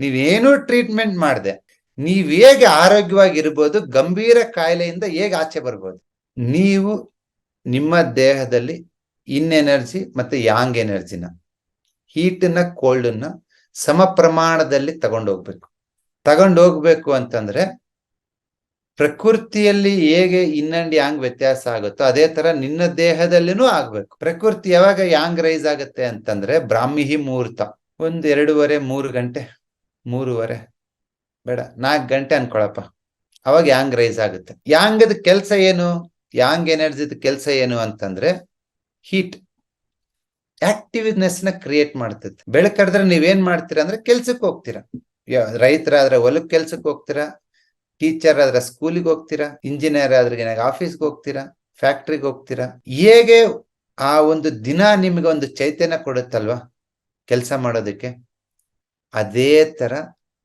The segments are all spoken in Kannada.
ನೀವೇನು ಟ್ರೀಟ್ಮೆಂಟ್ ಮಾಡದೆ, ನೀವ್ ಹೇಗೆ ಆರೋಗ್ಯವಾಗಿರ್ಬೋದು, ಗಂಭೀರ ಕಾಯಿಲೆಯಿಂದ ಹೇಗೆ ಆಚೆ ಬರ್ಬೋದು, ನೀವು ನಿಮ್ಮ ದೇಹದಲ್ಲಿ ಇನ್ ಎನರ್ಜಿ ಮತ್ತೆ ಯಾಂಗ್ ಎನರ್ಜಿನ ಹೀಟನ್ನ ಕೋಲ್ಡನ್ನ ಸಮ ಪ್ರಮಾಣದಲ್ಲಿ ತಗೊಂಡೋಗ್ಬೇಕು. ತಗೊಂಡೋಗ್ಬೇಕು ಅಂತಂದ್ರೆ ಪ್ರಕೃತಿಯಲ್ಲಿ ಹೇಗೆ ಇನ್ ಅಂಡ್ ಯಾಂಗ್ ವ್ಯತ್ಯಾಸ ಆಗುತ್ತೋ ಅದೇ ತರ ನಿನ್ನ ದೇಹದಲ್ಲಿನೂ ಆಗ್ಬೇಕು. ಪ್ರಕೃತಿ ಯಾವಾಗ ಯಾಂಗ್ ರೈಸ್ ಆಗುತ್ತೆ ಅಂತಂದ್ರೆ ಬ್ರಾಹ್ಮಿಹಿ ಮುಹೂರ್ತ, ಒಂದ್ ಎರಡೂವರೆ ಮೂರು ಗಂಟೆ ಮೂರುವರೆ. ಬೇಡ, ನಾಲ್ಕು ಗಂಟೆ ಅನ್ಕೊಳಪ್ಪ. ಅವಾಗ ಯಾಂಗ್ ರೈಸ್ ಆಗುತ್ತೆ. ಯಾಂಗದ ಕೆಲಸ ಏನು? ಯಾಂಗ್ ಎನರ್ಜಿದ ಕೆಲಸ ಏನು ಅಂತಂದ್ರೆ ಹೀಟ್ ಆಕ್ಟಿವ್ನೆಸ್ನ ಕ್ರಿಯೇಟ್ ಮಾಡ್ತೈತೆ. ಬೆಳಕಡಿದ್ರೆ ನೀವೇನ್ ಮಾಡ್ತೀರಾ ಅಂದ್ರೆ ಕೆಲ್ಸಕ್ಕೆ ಹೋಗ್ತೀರಾ. ರೈತರಾದ್ರೆ ಹೊಲಕ್ ಕೆಲ್ಸಕ್ಕೆ ಹೋಗ್ತೀರಾ? ಟೀಚರ್ ಆದ್ರೆ ಸ್ಕೂಲಿಗೆ ಹೋಗ್ತೀರಾ? ಇಂಜಿನಿಯರ್ ಆದ್ರೆ ಆಫೀಸ್ಗೆ ಹೋಗ್ತೀರಾ? ಫ್ಯಾಕ್ಟ್ರಿಗೆ ಹೋಗ್ತೀರಾ? ಹೇಗೆ ಆ ಒಂದು ದಿನ ನಿಮ್ಗೆ ಒಂದು ಚೈತನ್ಯ ಕೊಡುತ್ತಲ್ವಾ? ಕೆಲಸ ಮಾಡೋದಕ್ಕೆ? ಅದೇ ತರ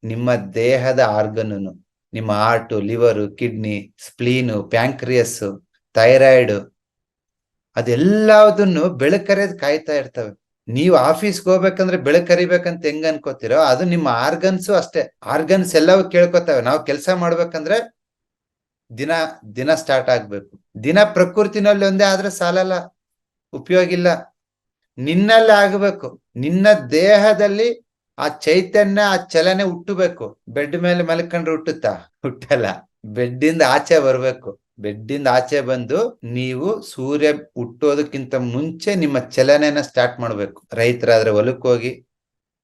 ನಿಮ್ಮ ದೇಹದ ಆರ್ಗನ್ನು ನಿಮ್ಮ heart liver kidney spleen pancreas thyroid ಅದೆಲ್ಲದನ್ನು ಬೆಳಕರಿಯದ್ ಕಾಯ್ತಾ ಇರ್ತವೆ. ನೀವು ಆಫೀಸ್ಗೆ ಹೋಗ್ಬೇಕಂದ್ರೆ ಬೆಳಕರಿಬೇಕಂತ ಹೆಂಗ್ ಅನ್ಕೋತಿರೋ ಅದು ನಿಮ್ಮ ಆರ್ಗನ್ಸು ಅಷ್ಟೇ. ಆರ್ಗನ್ಸ್ ಎಲ್ಲವೂ ಕೇಳ್ಕೊತವೆ. ನಾವು ಕೆಲಸ ಮಾಡ್ಬೇಕಂದ್ರೆ ದಿನ ದಿನ ಸ್ಟಾರ್ಟ್ ಆಗ್ಬೇಕು. ದಿನ ಪ್ರಕೃತಿನಲ್ಲಿ ಒಂದೇ ಆದ್ರೆ ಸಾಲಲ್ಲ. ಉಪಯೋಗ ಇಲ್ಲ ನಿನ್ನಲ್ಲಿ ಆಗ್ಬೇಕು. ನಿನ್ನ ದೇಹದಲ್ಲಿ ಆ ಚೈತನ್ಯ ಆ ಚಲನೆ ಹುಟ್ಟಬೇಕು. ಬೆಡ್ ಮೇಲೆ ಮಲ್ಕೊಂಡ್ರೆ ಹುಟ್ಟುತ್ತಾ? ಹುಟ್ಟಲ್ಲ. ಬೆಡ್ಡಿಂದ ಆಚೆ ಬರಬೇಕು. ಬೆಡ್ಡಿಂದ ಆಚೆ ಬಂದು ನೀವು ಸೂರ್ಯ ಹುಟ್ಟೋದಕ್ಕಿಂತ ಮುಂಚೆ ನಿಮ್ಮ ಚಲನೆನ ಸ್ಟಾರ್ಟ್ ಮಾಡ್ಬೇಕು. ರೈತರಾದ್ರೆ ಹೊಲಕ್ ಹೋಗಿ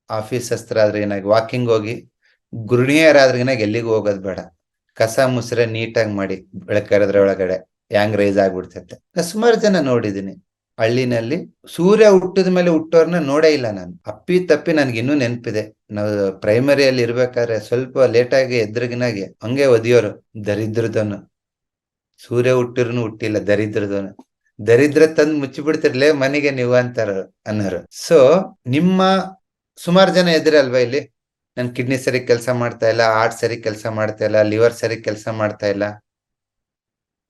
ಆಫೀಸ್ ಹಸ್ತ್ರಾದ್ರೆ ಏನಾಗಿ ವಾಕಿಂಗ್ ಹೋಗಿ, ಗೃಹಿಣಿಯರಾದ್ರೆ ಏನಾಗಿ ಎಲ್ಲಿಗೂ ಹೋಗೋದ್ ಬೇಡ. ಕಸ ಮುಸ್ರೆ ನೀಟಾಗಿ ಮಾಡಿ ಬೆಳಕರದ್ರ ಒಳಗಡೆ. ಹ್ಯಾಂಗ್ ರೈಸ್ ಆಗ್ಬಿಡ್ತೈತೆ. ಸುಮಾರು ಜನ ನೋಡಿದೀನಿ. ಹಳ್ಳಿನಲ್ಲಿ ಸೂರ್ಯ ಹುಟ್ಟಿದ ಮೇಲೆ ಹುಟ್ಟೋರ್ನ ನೋಡೇ ಇಲ್ಲ ನಾನು. ಅಪ್ಪಿ ತಪ್ಪಿ ನನ್ಗೆ ಇನ್ನೂ ನೆನಪಿದೆ. ನಾವು ಪ್ರೈಮರಿಯಲ್ಲಿ ಇರ್ಬೇಕಾದ್ರೆ ಸ್ವಲ್ಪ ಲೇಟಾಗಿ ಎದ್ರಗಿನಾಗೆ ಹಂಗೆ ಒದಿಯೋರು ದರಿದ್ರದನು ಸೂರ್ಯ ಹುಟ್ಟಿರ್ನು ಹುಟ್ಟಿಲ್ಲ ದರಿದ್ರದನು ದರಿದ್ರ ತಂದು ಮುಚ್ಚಿಬಿಡ್ತಿರ್ಲೇ ಮನೆಗೆ ನೀವು ಅಂತಾರ ಅನ್ನೋರು. ಸೊ ನಿಮ್ಮ ಸುಮಾರು ಜನ ಎದ್ರಲ್ವಾ ಇಲ್ಲಿ? ನನ್ ಕಿಡ್ನಿ ಸರಿ ಕೆಲಸ ಮಾಡ್ತಾ ಇಲ್ಲ ಹಾರ್ಟ್ ಸರಿ ಕೆಲಸ ಮಾಡ್ತಾ ಇಲ್ಲ ಲಿವರ್ ಸರಿ ಕೆಲಸ ಮಾಡ್ತಾ ಇಲ್ಲ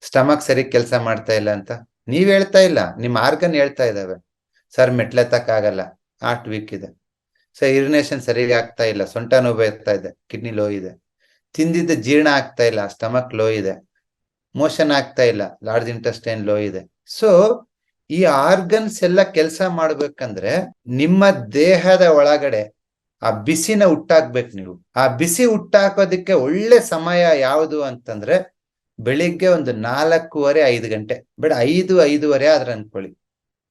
ಸ್ಟಮಕ್ ಸರಿ ಕೆಲಸ ಮಾಡ್ತಾ ಇಲ್ಲ ಅಂತ? ನೀವ್ ಹೇಳ್ತಾ ಇಲ್ಲ, ನಿಮ್ ಆರ್ಗನ್ ಹೇಳ್ತಾ ಇದಾವೆ. ಸರ್ ಮೆಟ್ಲೆತ್ತಕ್ ಆಗಲ್ಲ ಹಾರ್ಟ್ ವೀಕ್ ಇದೆ. ಸರ್ ಇರಿನೇಷನ್ ಸರಿಯಾಗಿ ಆಗ್ತಾ ಇಲ್ಲ, ಸೊಂಟ ನೋವು ಇರ್ತಾ ಇದೆ, ಕಿಡ್ನಿ ಲೋ ಇದೆ. ತಿಂದಿದ್ದ ಜೀರ್ಣ ಆಗ್ತಾ ಇಲ್ಲ, ಸ್ಟಮಕ್ ಲೋ ಇದೆ. ಮೋಷನ್ ಆಗ್ತಾ ಇಲ್ಲ, ಲಾರ್ಜ್ ಇಂಟೆಸ್ಟೈನ್ ಲೋ ಇದೆ. ಸೊ, ಈ ಆರ್ಗನ್ಸ್ ಎಲ್ಲ ಕೆಲಸ ಮಾಡ್ಬೇಕಂದ್ರೆ ನಿಮ್ಮ ದೇಹದ ಒಳಗಡೆ ಆ ಬಿಸಿನ ಹುಟ್ಟಾಕ್ಬೇಕು ನೀವು. ಆ ಬಿಸಿ ಹುಟ್ಟಾಕೋದಕ್ಕೆ ಒಳ್ಳೆ ಸಮಯ ಯಾವುದು ಅಂತಂದ್ರೆ ಬೆಳಿಗ್ಗೆ ಒಂದು ನಾಲ್ಕೂವರೆ, ಐದು ಗಂಟೆ. ಬೇಡ, ಐದು, ಐದೂವರೆ ಆದ್ರೆ ಅನ್ಕೊಳ್ಳಿ.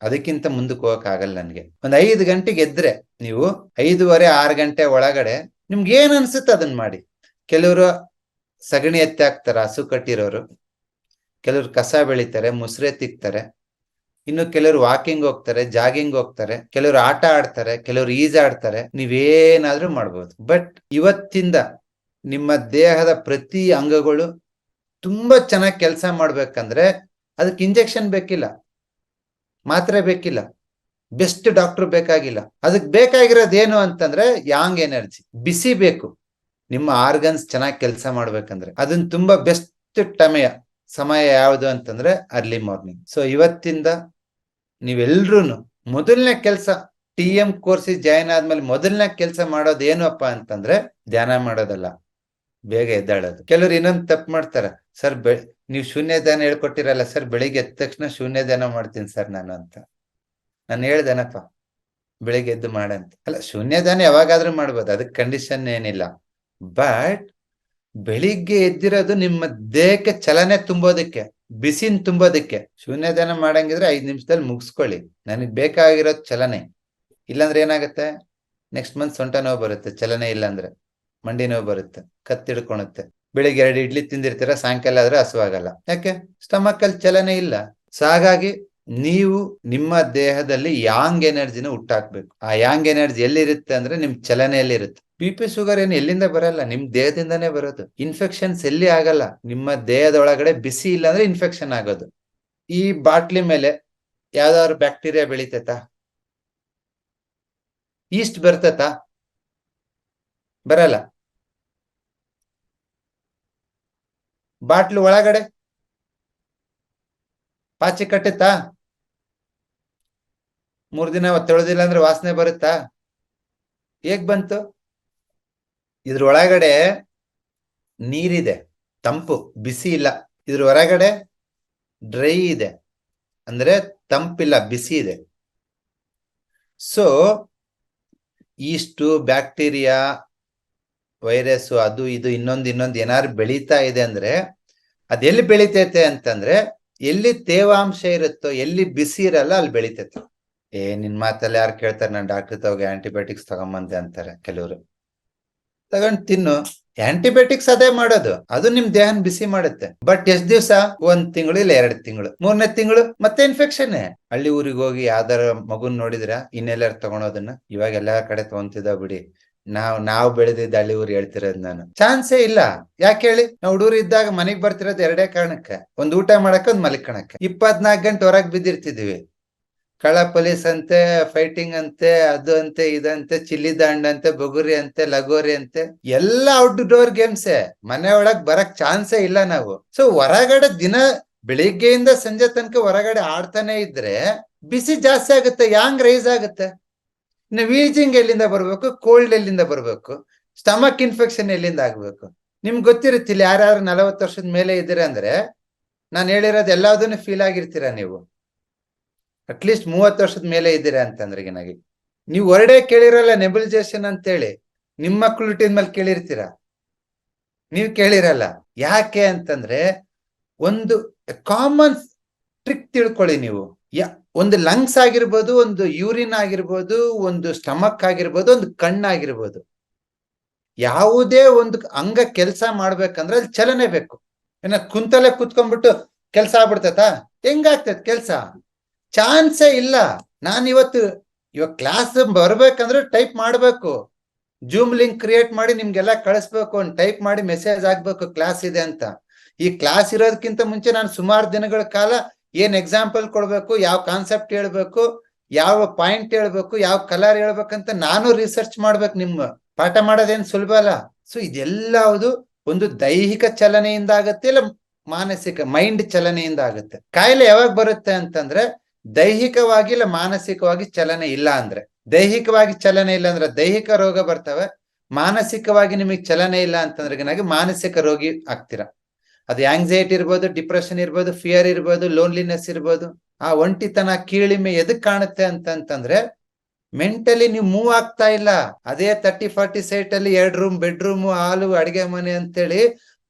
ಅದಕ್ಕಿಂತ ಮುಂದಕ್ಕೆ ಹೋಗಕ್ ಆಗಲ್ಲ ನನ್ಗೆ. ಒಂದ್ ಐದು ಗಂಟೆಗೆ ಎದ್ರೆ ನೀವು ಐದೂವರೆ, ಆರು ಗಂಟೆ ಒಳಗಡೆ ನಿಮ್ಗೆ ಏನ್ ಅನ್ಸುತ್ತೆ ಅದನ್ನ ಮಾಡಿ. ಕೆಲವರು ಸಗಣಿ ಎತ್ತಿ ಹಾಕ್ತಾರೆ, ಹಸು ಕಟ್ಟಿರೋರು. ಕೆಲವರು ಕಸ ಬೆಳಿತಾರೆ, ಮುಸ್ರೆ ತಿಕ್ತಾರೆ. ಇನ್ನು ಕೆಲವರು ವಾಕಿಂಗ್ ಹೋಗ್ತಾರೆ ಜಾಗಿಂಗ್ ಹೋಗ್ತಾರೆ. ಕೆಲವರು ಆಟ ಆಡ್ತಾರೆ, ಕೆಲವರು ಈಜಾಡ್ತಾರೆ ನೀವೇನಾದ್ರೂ ಮಾಡ್ಬೋದು. ಬಟ್ ಇವತ್ತಿಂದ ನಿಮ್ಮ ದೇಹದ ಪ್ರತಿ ಅಂಗಗಳು ತುಂಬಾ ಚೆನ್ನಾಗಿ ಕೆಲಸ ಮಾಡ್ಬೇಕಂದ್ರೆ ಅದಕ್ಕೆ ಇಂಜೆಕ್ಷನ್ ಬೇಕಿಲ್ಲ, ಮಾತ್ರೆ ಬೇಕಿಲ್ಲ ಬೆಸ್ಟ್ ಡಾಕ್ಟರ್ ಬೇಕಾಗಿಲ್ಲ. ಅದಕ್ಕೆ ಬೇಕಾಗಿರೋದು ಏನು ಅಂತಂದ್ರೆ ಯಾಂಗ್ ಎನರ್ಜಿ ಬಿಸಿ ಬೇಕು. ನಿಮ್ಮ ಆರ್ಗನ್ಸ್ ಚೆನ್ನಾಗಿ ಕೆಲಸ ಮಾಡ್ಬೇಕಂದ್ರೆ. ಅದನ್ನ ತುಂಬಾ ಬೆಸ್ಟ್ ಟಮಯ ಸಮಯ ಯಾವುದು ಅಂತಂದ್ರೆ ಅರ್ಲಿ ಮಾರ್ನಿಂಗ್ ಸೊ ಇವತ್ತಿಂದ ನೀವೆಲ್ರೂ ಮೊದಲನೇ ಕೆಲಸ ಟಿ ಎಂ ಕೋರ್ಸಿಗೆ ಜಾಯಿನ್ ಆದ್ಮೇಲೆ ಮೊದಲನೇ ಕೆಲಸ ಮಾಡೋದು ಏನಪ್ಪ ಅಂತಂದ್ರೆ ಧ್ಯಾನ ಮಾಡೋದಲ್ಲ. ಬೇಗ ಎದ್ದಾಳೋದು ಕೆಲವ್ರು ಇನ್ನೊಂದು ತಪ್ಪು ಮಾಡ್ತಾರ. ಸರ್, ಬೆ, ನೀವು ಶೂನ್ಯ ಧ್ಯಾನ ಹೇಳ್ಕೊಟ್ಟಿರಲ್ಲ ಸರ್, ಬೆಳಿಗ್ಗೆ ಎದ್ದ ತಕ್ಷಣ ಶೂನ್ಯ ಧ್ಯಾನ ಮಾಡ್ತೀನಿ ಸರ್ ನಾನು ಅಂತ. ನಾನು ಹೇಳ್ದೇನಪ್ಪ, ಬೆಳಿಗ್ಗೆ ಎದ್ದು ಮಾಡಂತ ಅಲ್ಲ ಶೂನ್ಯ ಧ್ಯಾನ ಯಾವಾಗಾದ್ರೂ ಮಾಡ್ಬೋದು, ಅದಕ್ಕೆ ಕಂಡೀಷನ್ ಏನಿಲ್ಲ. ಬಟ್ ಬೆಳಿಗ್ಗೆ ಎದ್ದಿರೋದು ನಿಮ್ಮ ದೇಹಕ್ಕೆ ಚಲನೆ ತುಂಬೋದಕ್ಕೆ, ಬಿಸಿನ್ ತುಂಬೋದಕ್ಕೆ. ಶೂನ್ಯ ಧ್ಯಾನ ಮಾಡಂಗಿದ್ರೆ ಐದು ನಿಮಿಷದಲ್ಲಿ ಮುಗಿಸ್ಕೊಳ್ಳಿ. ನನಗೆ ಬೇಕಾಗಿರೋದು ಚಲನೆ. ಇಲ್ಲಾಂದ್ರೆ ಏನಾಗುತ್ತೆ? ನೆಕ್ಸ್ಟ್ ಮಂತ್ ಸೊಂಟ ನೋವು ಬರುತ್ತೆ, ಚಲನೆ ಇಲ್ಲಾಂದ್ರೆ. ಮಂಡಿ ನೋವು ಬರುತ್ತೆ ಕತ್ತಿಡ್ಕೊಳುತ್ತೆ ಬೆಳಿಗ್ಗೆ ಎರಡು ಇಡ್ಲಿ ತಿಂದಿರ್ತೀರ, ಸಾಯಂಕಾಲ ಆದ್ರೆ ಹಸುವಾಗಲ್ಲ ಯಾಕೆ? ಸ್ಟಮಕ್ ಅಲ್ಲಿ ಚಲನೆ ಇಲ್ಲ. ಸೊ ಹಾಗಾಗಿ ನೀವು ನಿಮ್ಮ ದೇಹದಲ್ಲಿ ಯಾಂಗ್ ಎನರ್ಜಿನ ಹುಟ್ಟಾಕ್ಬೇಕು. ಆ ಯಾಂಗ್ ಎನರ್ಜಿ ಎಲ್ಲಿರುತ್ತೆ ಅಂದ್ರೆ ನಿಮ್ ಚಲನೆಯಲ್ಲಿ ಇರುತ್ತೆ ಬಿ ಪಿ ಶುಗರ್ ಏನು ಎಲ್ಲಿಂದ ಬರಲ್ಲ, ನಿಮ್ ದೇಹದಿಂದಾನೇ ಬರೋದು. ಇನ್ಫೆಕ್ಷನ್ಸ್ ಎಲ್ಲಿ ಆಗಲ್ಲ, ನಿಮ್ಮ ದೇಹದ ಒಳಗಡೆ ಬಿಸಿ ಇಲ್ಲ ಅಂದ್ರೆ ಇನ್ಫೆಕ್ಷನ್ ಆಗೋದು. ಈ ಬಾಟ್ಲಿ ಮೇಲೆ ಯಾವ್ದಾದ್ರು ಬ್ಯಾಕ್ಟೀರಿಯಾ ಬೆಳಿತೈತಾ? ಈಸ್ಟ್ ಬರ್ತತಾ? ಬರಲ್ಲ. ಬಾಟ್ಲು ಒಳಗಡೆ? ಪಾಚಿ ಕಟ್ಟುತ್ತಾ? ಮೂರ್ ದಿನ ತೊಳೆದಿಲ್ಲ ಅಂದ್ರೆ ವಾಸನೆ ಬರುತ್ತಾ? ಹೇಗ್ ಬಂತು? ಇದ್ರ ಒಳಗಡೆ ನೀರಿದೆ, ತಂಪು, ಬಿಸಿ ಇಲ್ಲ. ಇದ್ರ ಹೊರಗಡೆ ಡ್ರೈ ಇದೆ, ಅಂದ್ರೆ ತಂಪಿಲ್ಲ, ಬಿಸಿ ಇದೆ. ಸೊ ಈಸ್ಟು ಬ್ಯಾಕ್ಟೀರಿಯಾ ವೈರಸ್ ಅದು ಇದು ಇನ್ನೊಂದು ಇನ್ನೊಂದು ಏನಾರು ಬೆಳೀತಾ ಇದೆ ಅಂದ್ರೆ ಅದೆಲ್ಲಿ ಬೆಳಿತೈತೆ ಅಂತಂದ್ರೆ ಎಲ್ಲಿ ತೇವಾಂಶ ಇರುತ್ತೋ, ಎಲ್ಲಿ ಬಿಸಿ ಇರಲ್ಲ ಅಲ್ಲಿ ಬೆಳಿತೈತೆ. ಏ, ನಿನ್ ಮಾತಲ್ಲಿ ಯಾರು ಕೇಳ್ತಾರೆ, ನಾನು ಡಾಕ್ಟರ್ ತಗೋ ಆಂಟಿಬಯೋಟಿಕ್ಸ್ ತಗೊಂಬಂದೆ ಅಂತಾರೆ ಕೆಲವರು. ತಗೊಂಡ್ ತಿನ್ನು. ಆಂಟಿಬಯೋಟಿಕ್ಸ್ ಅದೇ ಮಾಡೋದು. ಅದು ನಿಮ್ ದೇಹನ ಬಿಸಿ ಮಾಡುತ್ತೆ. ಬಟ್ ಎಷ್ಟ್ ದಿವ್ಸ? ಒಂದ್ ತಿಂಗಳು ಇಲ್ಲ ಎರಡ್ ತಿಂಗಳು. ಮೂರನೇ ತಿಂಗಳು ಮತ್ತೆ ಇನ್ಫೆಕ್ಷನ್ ಹಳ್ಳಿ ಊರಿಗೆ ಹೋಗಿ ಯಾವ್ದಾರ ಮಗುನ್ ನೋಡಿದ್ರ? ಇನ್ನೆಲ್ಲಾರು ತಗೊಳೋದನ್ನ ಇವಾಗ ಎಲ್ಲಾ ಕಡೆ ತಗೊಂತಿದ್ದ ಬಿಡಿ. ನಾವ್ ನಾವ್ ಬೆಳೆದಿದ್ದ ಹಳ್ಳಿ ಊರು ಹೇಳ್ತಿರೋದ್ ನಾನು. ಚಾನ್ಸೇ ಇಲ್ಲ. ಯಾಕೆ ಹೇಳಿ? ನಾವು ಹುಡುಗರು ಇದ್ದಾಗ ಮನೆಗ್ ಬರ್ತಿರೋದು ಎರಡೇ ಕಾರಣಕ್ಕೆ. ಒಂದ್ ಊಟ ಮಾಡಕ್ಕ, ಒಂದ್ ಮಲಿಕಣಕ್ಕೆ. ಇಪ್ಪತ್ನಾಲ್ಕು ಗಂಟೆ ಹೊರಗ್ ಬಿದ್ದಿರ್ತಿದ್ವಿ. ಕಳ್ಳ ಪೊಲೀಸ್ ಅಂತೆ ಫೈಟಿಂಗ್ ಅಂತೆ, ಅದು ಅಂತೆ ಇದಂತೆ ಚಿಲ್ಲಿ ದಾಂಡ್ ಅಂತೆ, ಬಗುರಿ ಅಂತೆ, ಲಗೋರಿ ಅಂತೆ. ಎಲ್ಲ ಔಟ್ ಡೋರ್ ಗೇಮ್ಸೆ ಮನೆ ಒಳಗ್ ಬರಕ್ ಚಾನ್ಸೇ ಇಲ್ಲ ನಾವು. ಸೊ ಹೊರಗಡೆ ದಿನ ಬೆಳಿಗ್ಗೆಯಿಂದ ಸಂಜೆ ತನಕ ಹೊರಗಡೆ ಆಡ್ತಾನೆ ಇದ್ರೆ, ಬಿಸಿ ಜಾಸ್ತಿ ಆಗುತ್ತೆ ಯಾಂಗ್ ರೈಸ್ ಆಗುತ್ತೆ? ವೀಜಿಂಗ್ ಎಲ್ಲಿಂದ ಬರಬೇಕು? ಕೋಲ್ಡ್ ಎಲ್ಲಿಂದ ಬರಬೇಕು? ಸ್ಟಮಕ್ ಇನ್ಫೆಕ್ಷನ್ ಎಲ್ಲಿಂದ ಆಗಬೇಕು? ನಿಮ್ಗೆ ಗೊತ್ತಿರುತ್ತಿಲ್ಲ ಯಾರ್ಯಾರು ನಲವತ್ತು ವರ್ಷದ ಮೇಲೆ ಇದ್ದೀರಾ ಅಂದ್ರೆ ನಾನು ಹೇಳಿರೋದು ಎಲ್ಲದನ್ನು ಫೀಲ್ ಆಗಿರ್ತೀರಾ ನೀವು? ಅಟ್ಲೀಸ್ಟ್ ಮೂವತ್ತು ವರ್ಷದ ಮೇಲೆ ಇದ್ದೀರಾ ಅಂತಂದ್ರೆ ಏನಾಗಿ ನೀವು ಹೊರಡೆ ಕೇಳಿರಲ್ಲ ನೆಬುಲೈಸೇಷನ್ ಅಂತೇಳಿ. ನಿಮ್ಮ ಮಕ್ಳು ಹುಟ್ಟಿದ್ಮೇಲೆ ಕೇಳಿರ್ತೀರಾ? ನೀವು ಕೇಳಿರಲ್ಲ. ಯಾಕೆ ಅಂತಂದ್ರೆ ಒಂದು ಕಾಮನ್ ಟ್ರಿಕ್ ತಿಳ್ಕೊಳ್ಳಿ ನೀವು. ಯಾ ಒಂದು ಲಂಗ್ಸ್ ಆಗಿರ್ಬೋದು, ಒಂದು ಯೂರಿನ್ ಆಗಿರ್ಬೋದು, ಒಂದು ಸ್ಟಮಕ್ ಆಗಿರ್ಬೋದು, ಒಂದು ಕಣ್ಣಾಗಿರ್ಬೋದು ಯಾವುದೇ ಒಂದು ಅಂಗ ಕೆಲಸ ಮಾಡ್ಬೇಕಂದ್ರೆ ಅಲ್ಲಿ ಚಲನೆ ಬೇಕು. ಏನ ಕುಂತಲೆ ಕುತ್ಕೊಂಡ್ಬಿಟ್ಟು ಕೆಲಸ ಆಗ್ಬಿಡ್ತೈತಾ? ಹೆಂಗಾಗ್ತೈತ್ ಕೆಲಸ? ಚಾನ್ಸೇ ಇಲ್ಲ. ನಾನು ಇವತ್ತು ಇವಾಗ ಕ್ಲಾಸ್ ಬರ್ಬೇಕಂದ್ರೆ ಟೈಪ್ ಮಾಡಬೇಕು. ಜೂಮ್ ಲಿಂಕ್ ಕ್ರಿಯೇಟ್ ಮಾಡಿ ನಿಮ್ಗೆಲ್ಲ ಕಳಿಸ್ಬೇಕು ಒಂದು ಟೈಪ್ ಮಾಡಿ ಮೆಸೇಜ್ ಆಗ್ಬೇಕು ಕ್ಲಾಸ್ ಇದೆ ಅಂತ. ಈ ಕ್ಲಾಸ್ ಇರೋದಕ್ಕಿಂತ ಮುಂಚೆ ನಾನು ಸುಮಾರು ದಿನಗಳ ಕಾಲ ಏನ್ ಎಕ್ಸಾಂಪಲ್ ಕೊಡ್ಬೇಕು, ಯಾವ ಕಾನ್ಸೆಪ್ಟ್ ಹೇಳ್ಬೇಕು, ಯಾವ ಪಾಯಿಂಟ್ ಹೇಳ್ಬೇಕು, ಯಾವ ಕಲರ್ ಹೇಳ್ಬೇಕಂತ ನಾನು ರಿಸರ್ಚ್ ಮಾಡ್ಬೇಕು, ನಿಮ್ಮ ಪಾಠ ಮಾಡೋದೇನ್ ಸುಲಭ ಅಲ್ಲ. ಸೊ ಇದೆಲ್ಲವುದು ಒಂದು ದೈಹಿಕ ಚಲನೆಯಿಂದ ಆಗತ್ತೆ, ಇಲ್ಲ ಮಾನಸಿಕ ಮೈಂಡ್ ಚಲನೆಯಿಂದ ಆಗುತ್ತೆ. ಕಾಯಿಲೆ ಯಾವಾಗ ಬರುತ್ತೆ ಅಂತಂದ್ರೆ, ದೈಹಿಕವಾಗಿ ಇಲ್ಲ ಮಾನಸಿಕವಾಗಿ ಚಲನೆ ಇಲ್ಲ ಅಂದ್ರೆ. ದೈಹಿಕವಾಗಿ ಚಲನೆ ಇಲ್ಲ ಅಂದ್ರೆ ದೈಹಿಕ ರೋಗ ಬರ್ತವೆ, ಮಾನಸಿಕವಾಗಿ ನಿಮಗೆ ಚಲನೆ ಇಲ್ಲ ಅಂತಂದ್ರೆ ಮಾನಸಿಕ ರೋಗಿ ಆಗ್ತೀರಾ. ಅದು ಆಂಗ್ಸೈಟಿ ಇರ್ಬೋದು ಡಿಪ್ರೆಷನ್ ಇರ್ಬೋದು ಫಿಯರ್ ಇರ್ಬೋದು ಲೋನ್ಲಿನೆಸ್ ಇರ್ಬೋದು. ಆ ಒಂಟಿತನ ಕೀಳಿಮೆ ಎದಕ್ ಕಾಣುತ್ತೆ ಅಂತಂತಂದ್ರೆ ಮೆಂಟಲಿ ನೀವು ಮೂವ್ ಆಗ್ತಾ ಇಲ್ಲ. ಅದೇ ತರ್ಟಿ ಫಾರ್ಟಿ ಸೈಟ್ ಅಲ್ಲಿ ಎರಡ್ ರೂಮ್ ಬೆಡ್ರೂಮ್ ಹಾಲು, ಅಡಿಗೆ ಮನೆ ಅಂತೇಳಿ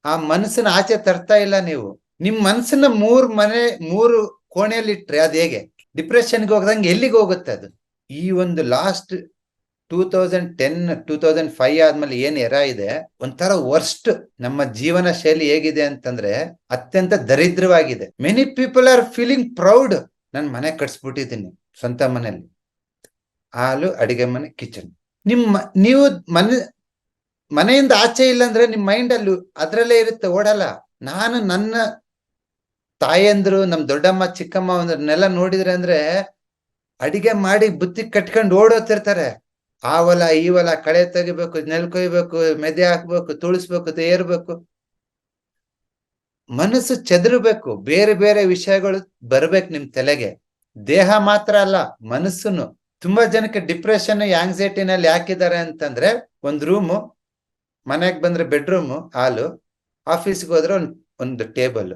ಆ ಮನಸ್ಸನ್ನ ಆಚೆ ತರ್ತಾ ಇಲ್ಲ ನೀವು. ನಿಮ್ ಮನಸ್ಸನ್ನ ಮೂರ್ ಮನೆ, ಮೂರು ಕೋಣೆಯಲ್ಲಿ ಇಟ್ರೆ ಅದ್ ಹೇಗೆ? ಡಿಪ್ರೆಷನ್ಗೆ ಹೋಗದಂಗೆ ಎಲ್ಲಿಗೆ ಹೋಗುತ್ತೆ ಅದು? ಈ ಒಂದು last two thousand ten two thousand five ಆದ್ಮೇಲೆ ಏನ್ ಎರ ಇದೆ, ಒಂಥರ ವರ್ಸ್ಟ್ ನಮ್ಮ ಜೀವನ ಶೈಲಿ ಹೇಗಿದೆ ಅಂತಂದ್ರೆ ಅತ್ಯಂತ ದರಿದ್ರವಾಗಿದೆ. Many people are feeling proud ನನ್ ಮನೆ ಕಟ್ಸ್ಬಿಟ್ಟಿದ್ದೀನಿ, ಸ್ವಂತ ಮನೆಯಲ್ಲಿ. ಹಾಲು, ಅಡಿಗೆ ಮನೆ ಕಿಚನ್ ನಿಮ್ಮ, ನೀವು ಮನೆ, ಮನೆಯಿಂದ ಆಚೆ ಇಲ್ಲ ಅಂದ್ರೆ ನಿಮ್ ಮೈಂಡ್ ಅಲ್ಲಿ ಅದ್ರಲ್ಲೇ ಇರುತ್ತೆ, ಓಡಲ್ಲ. ನಾನು ನನ್ನ ತಾಯಂದ್ರು, ನಮ್ ದೊಡ್ಡಮ್ಮ, ಚಿಕ್ಕಮ್ಮ ಅಂದ್ರನ್ನೆಲ್ಲ ನೋಡಿದ್ರೆ ಅಂದ್ರೆ ಅಡಿಗೆ ಮಾಡಿ ಬುತ್ತಿ ಕಟ್ಕೊಂಡು ಓಡೋತಿರ್ತಾರೆ. ಆ ಹೊಲ ಈ ಹೊಲ ಕಳೆ ತೆಗಿಬೇಕು, ನೆಲ್ ಕೊಯ್ಬೇಕು, ಮೆದೆ ಹಾಕ್ಬೇಕು, ತುಳಿಸ್ಬೇಕು ಏರ್ಬೇಕು ಮನಸ್ಸು ಚದರ್ಬೇಕು, ಬೇರೆ ಬೇರೆ ವಿಷಯಗಳು ಬರ್ಬೇಕು ನಿಮ್ ತಲೆಗೆ. ದೇಹ ಮಾತ್ರ ಅಲ್ಲ, ಮನಸ್ಸುನು. ತುಂಬಾ ಜನಕ್ಕೆ ಡಿಪ್ರೆಷನ್, ಆಂಗ್ಸೈಟಿನಲ್ಲಿ ಹಾಕಿದ್ದಾರೆ ಅಂತಂದ್ರೆ ಒಂದ್ ರೂಮು, ಮನೆಗ್ ಬಂದ್ರೆ ಬೆಡ್ರೂಮು, ಹಾಲು, ಆಫೀಸ್ಗೆ ಹೋದ್ರೆ ಒಂದ್, ಒಂದು ಟೇಬಲ್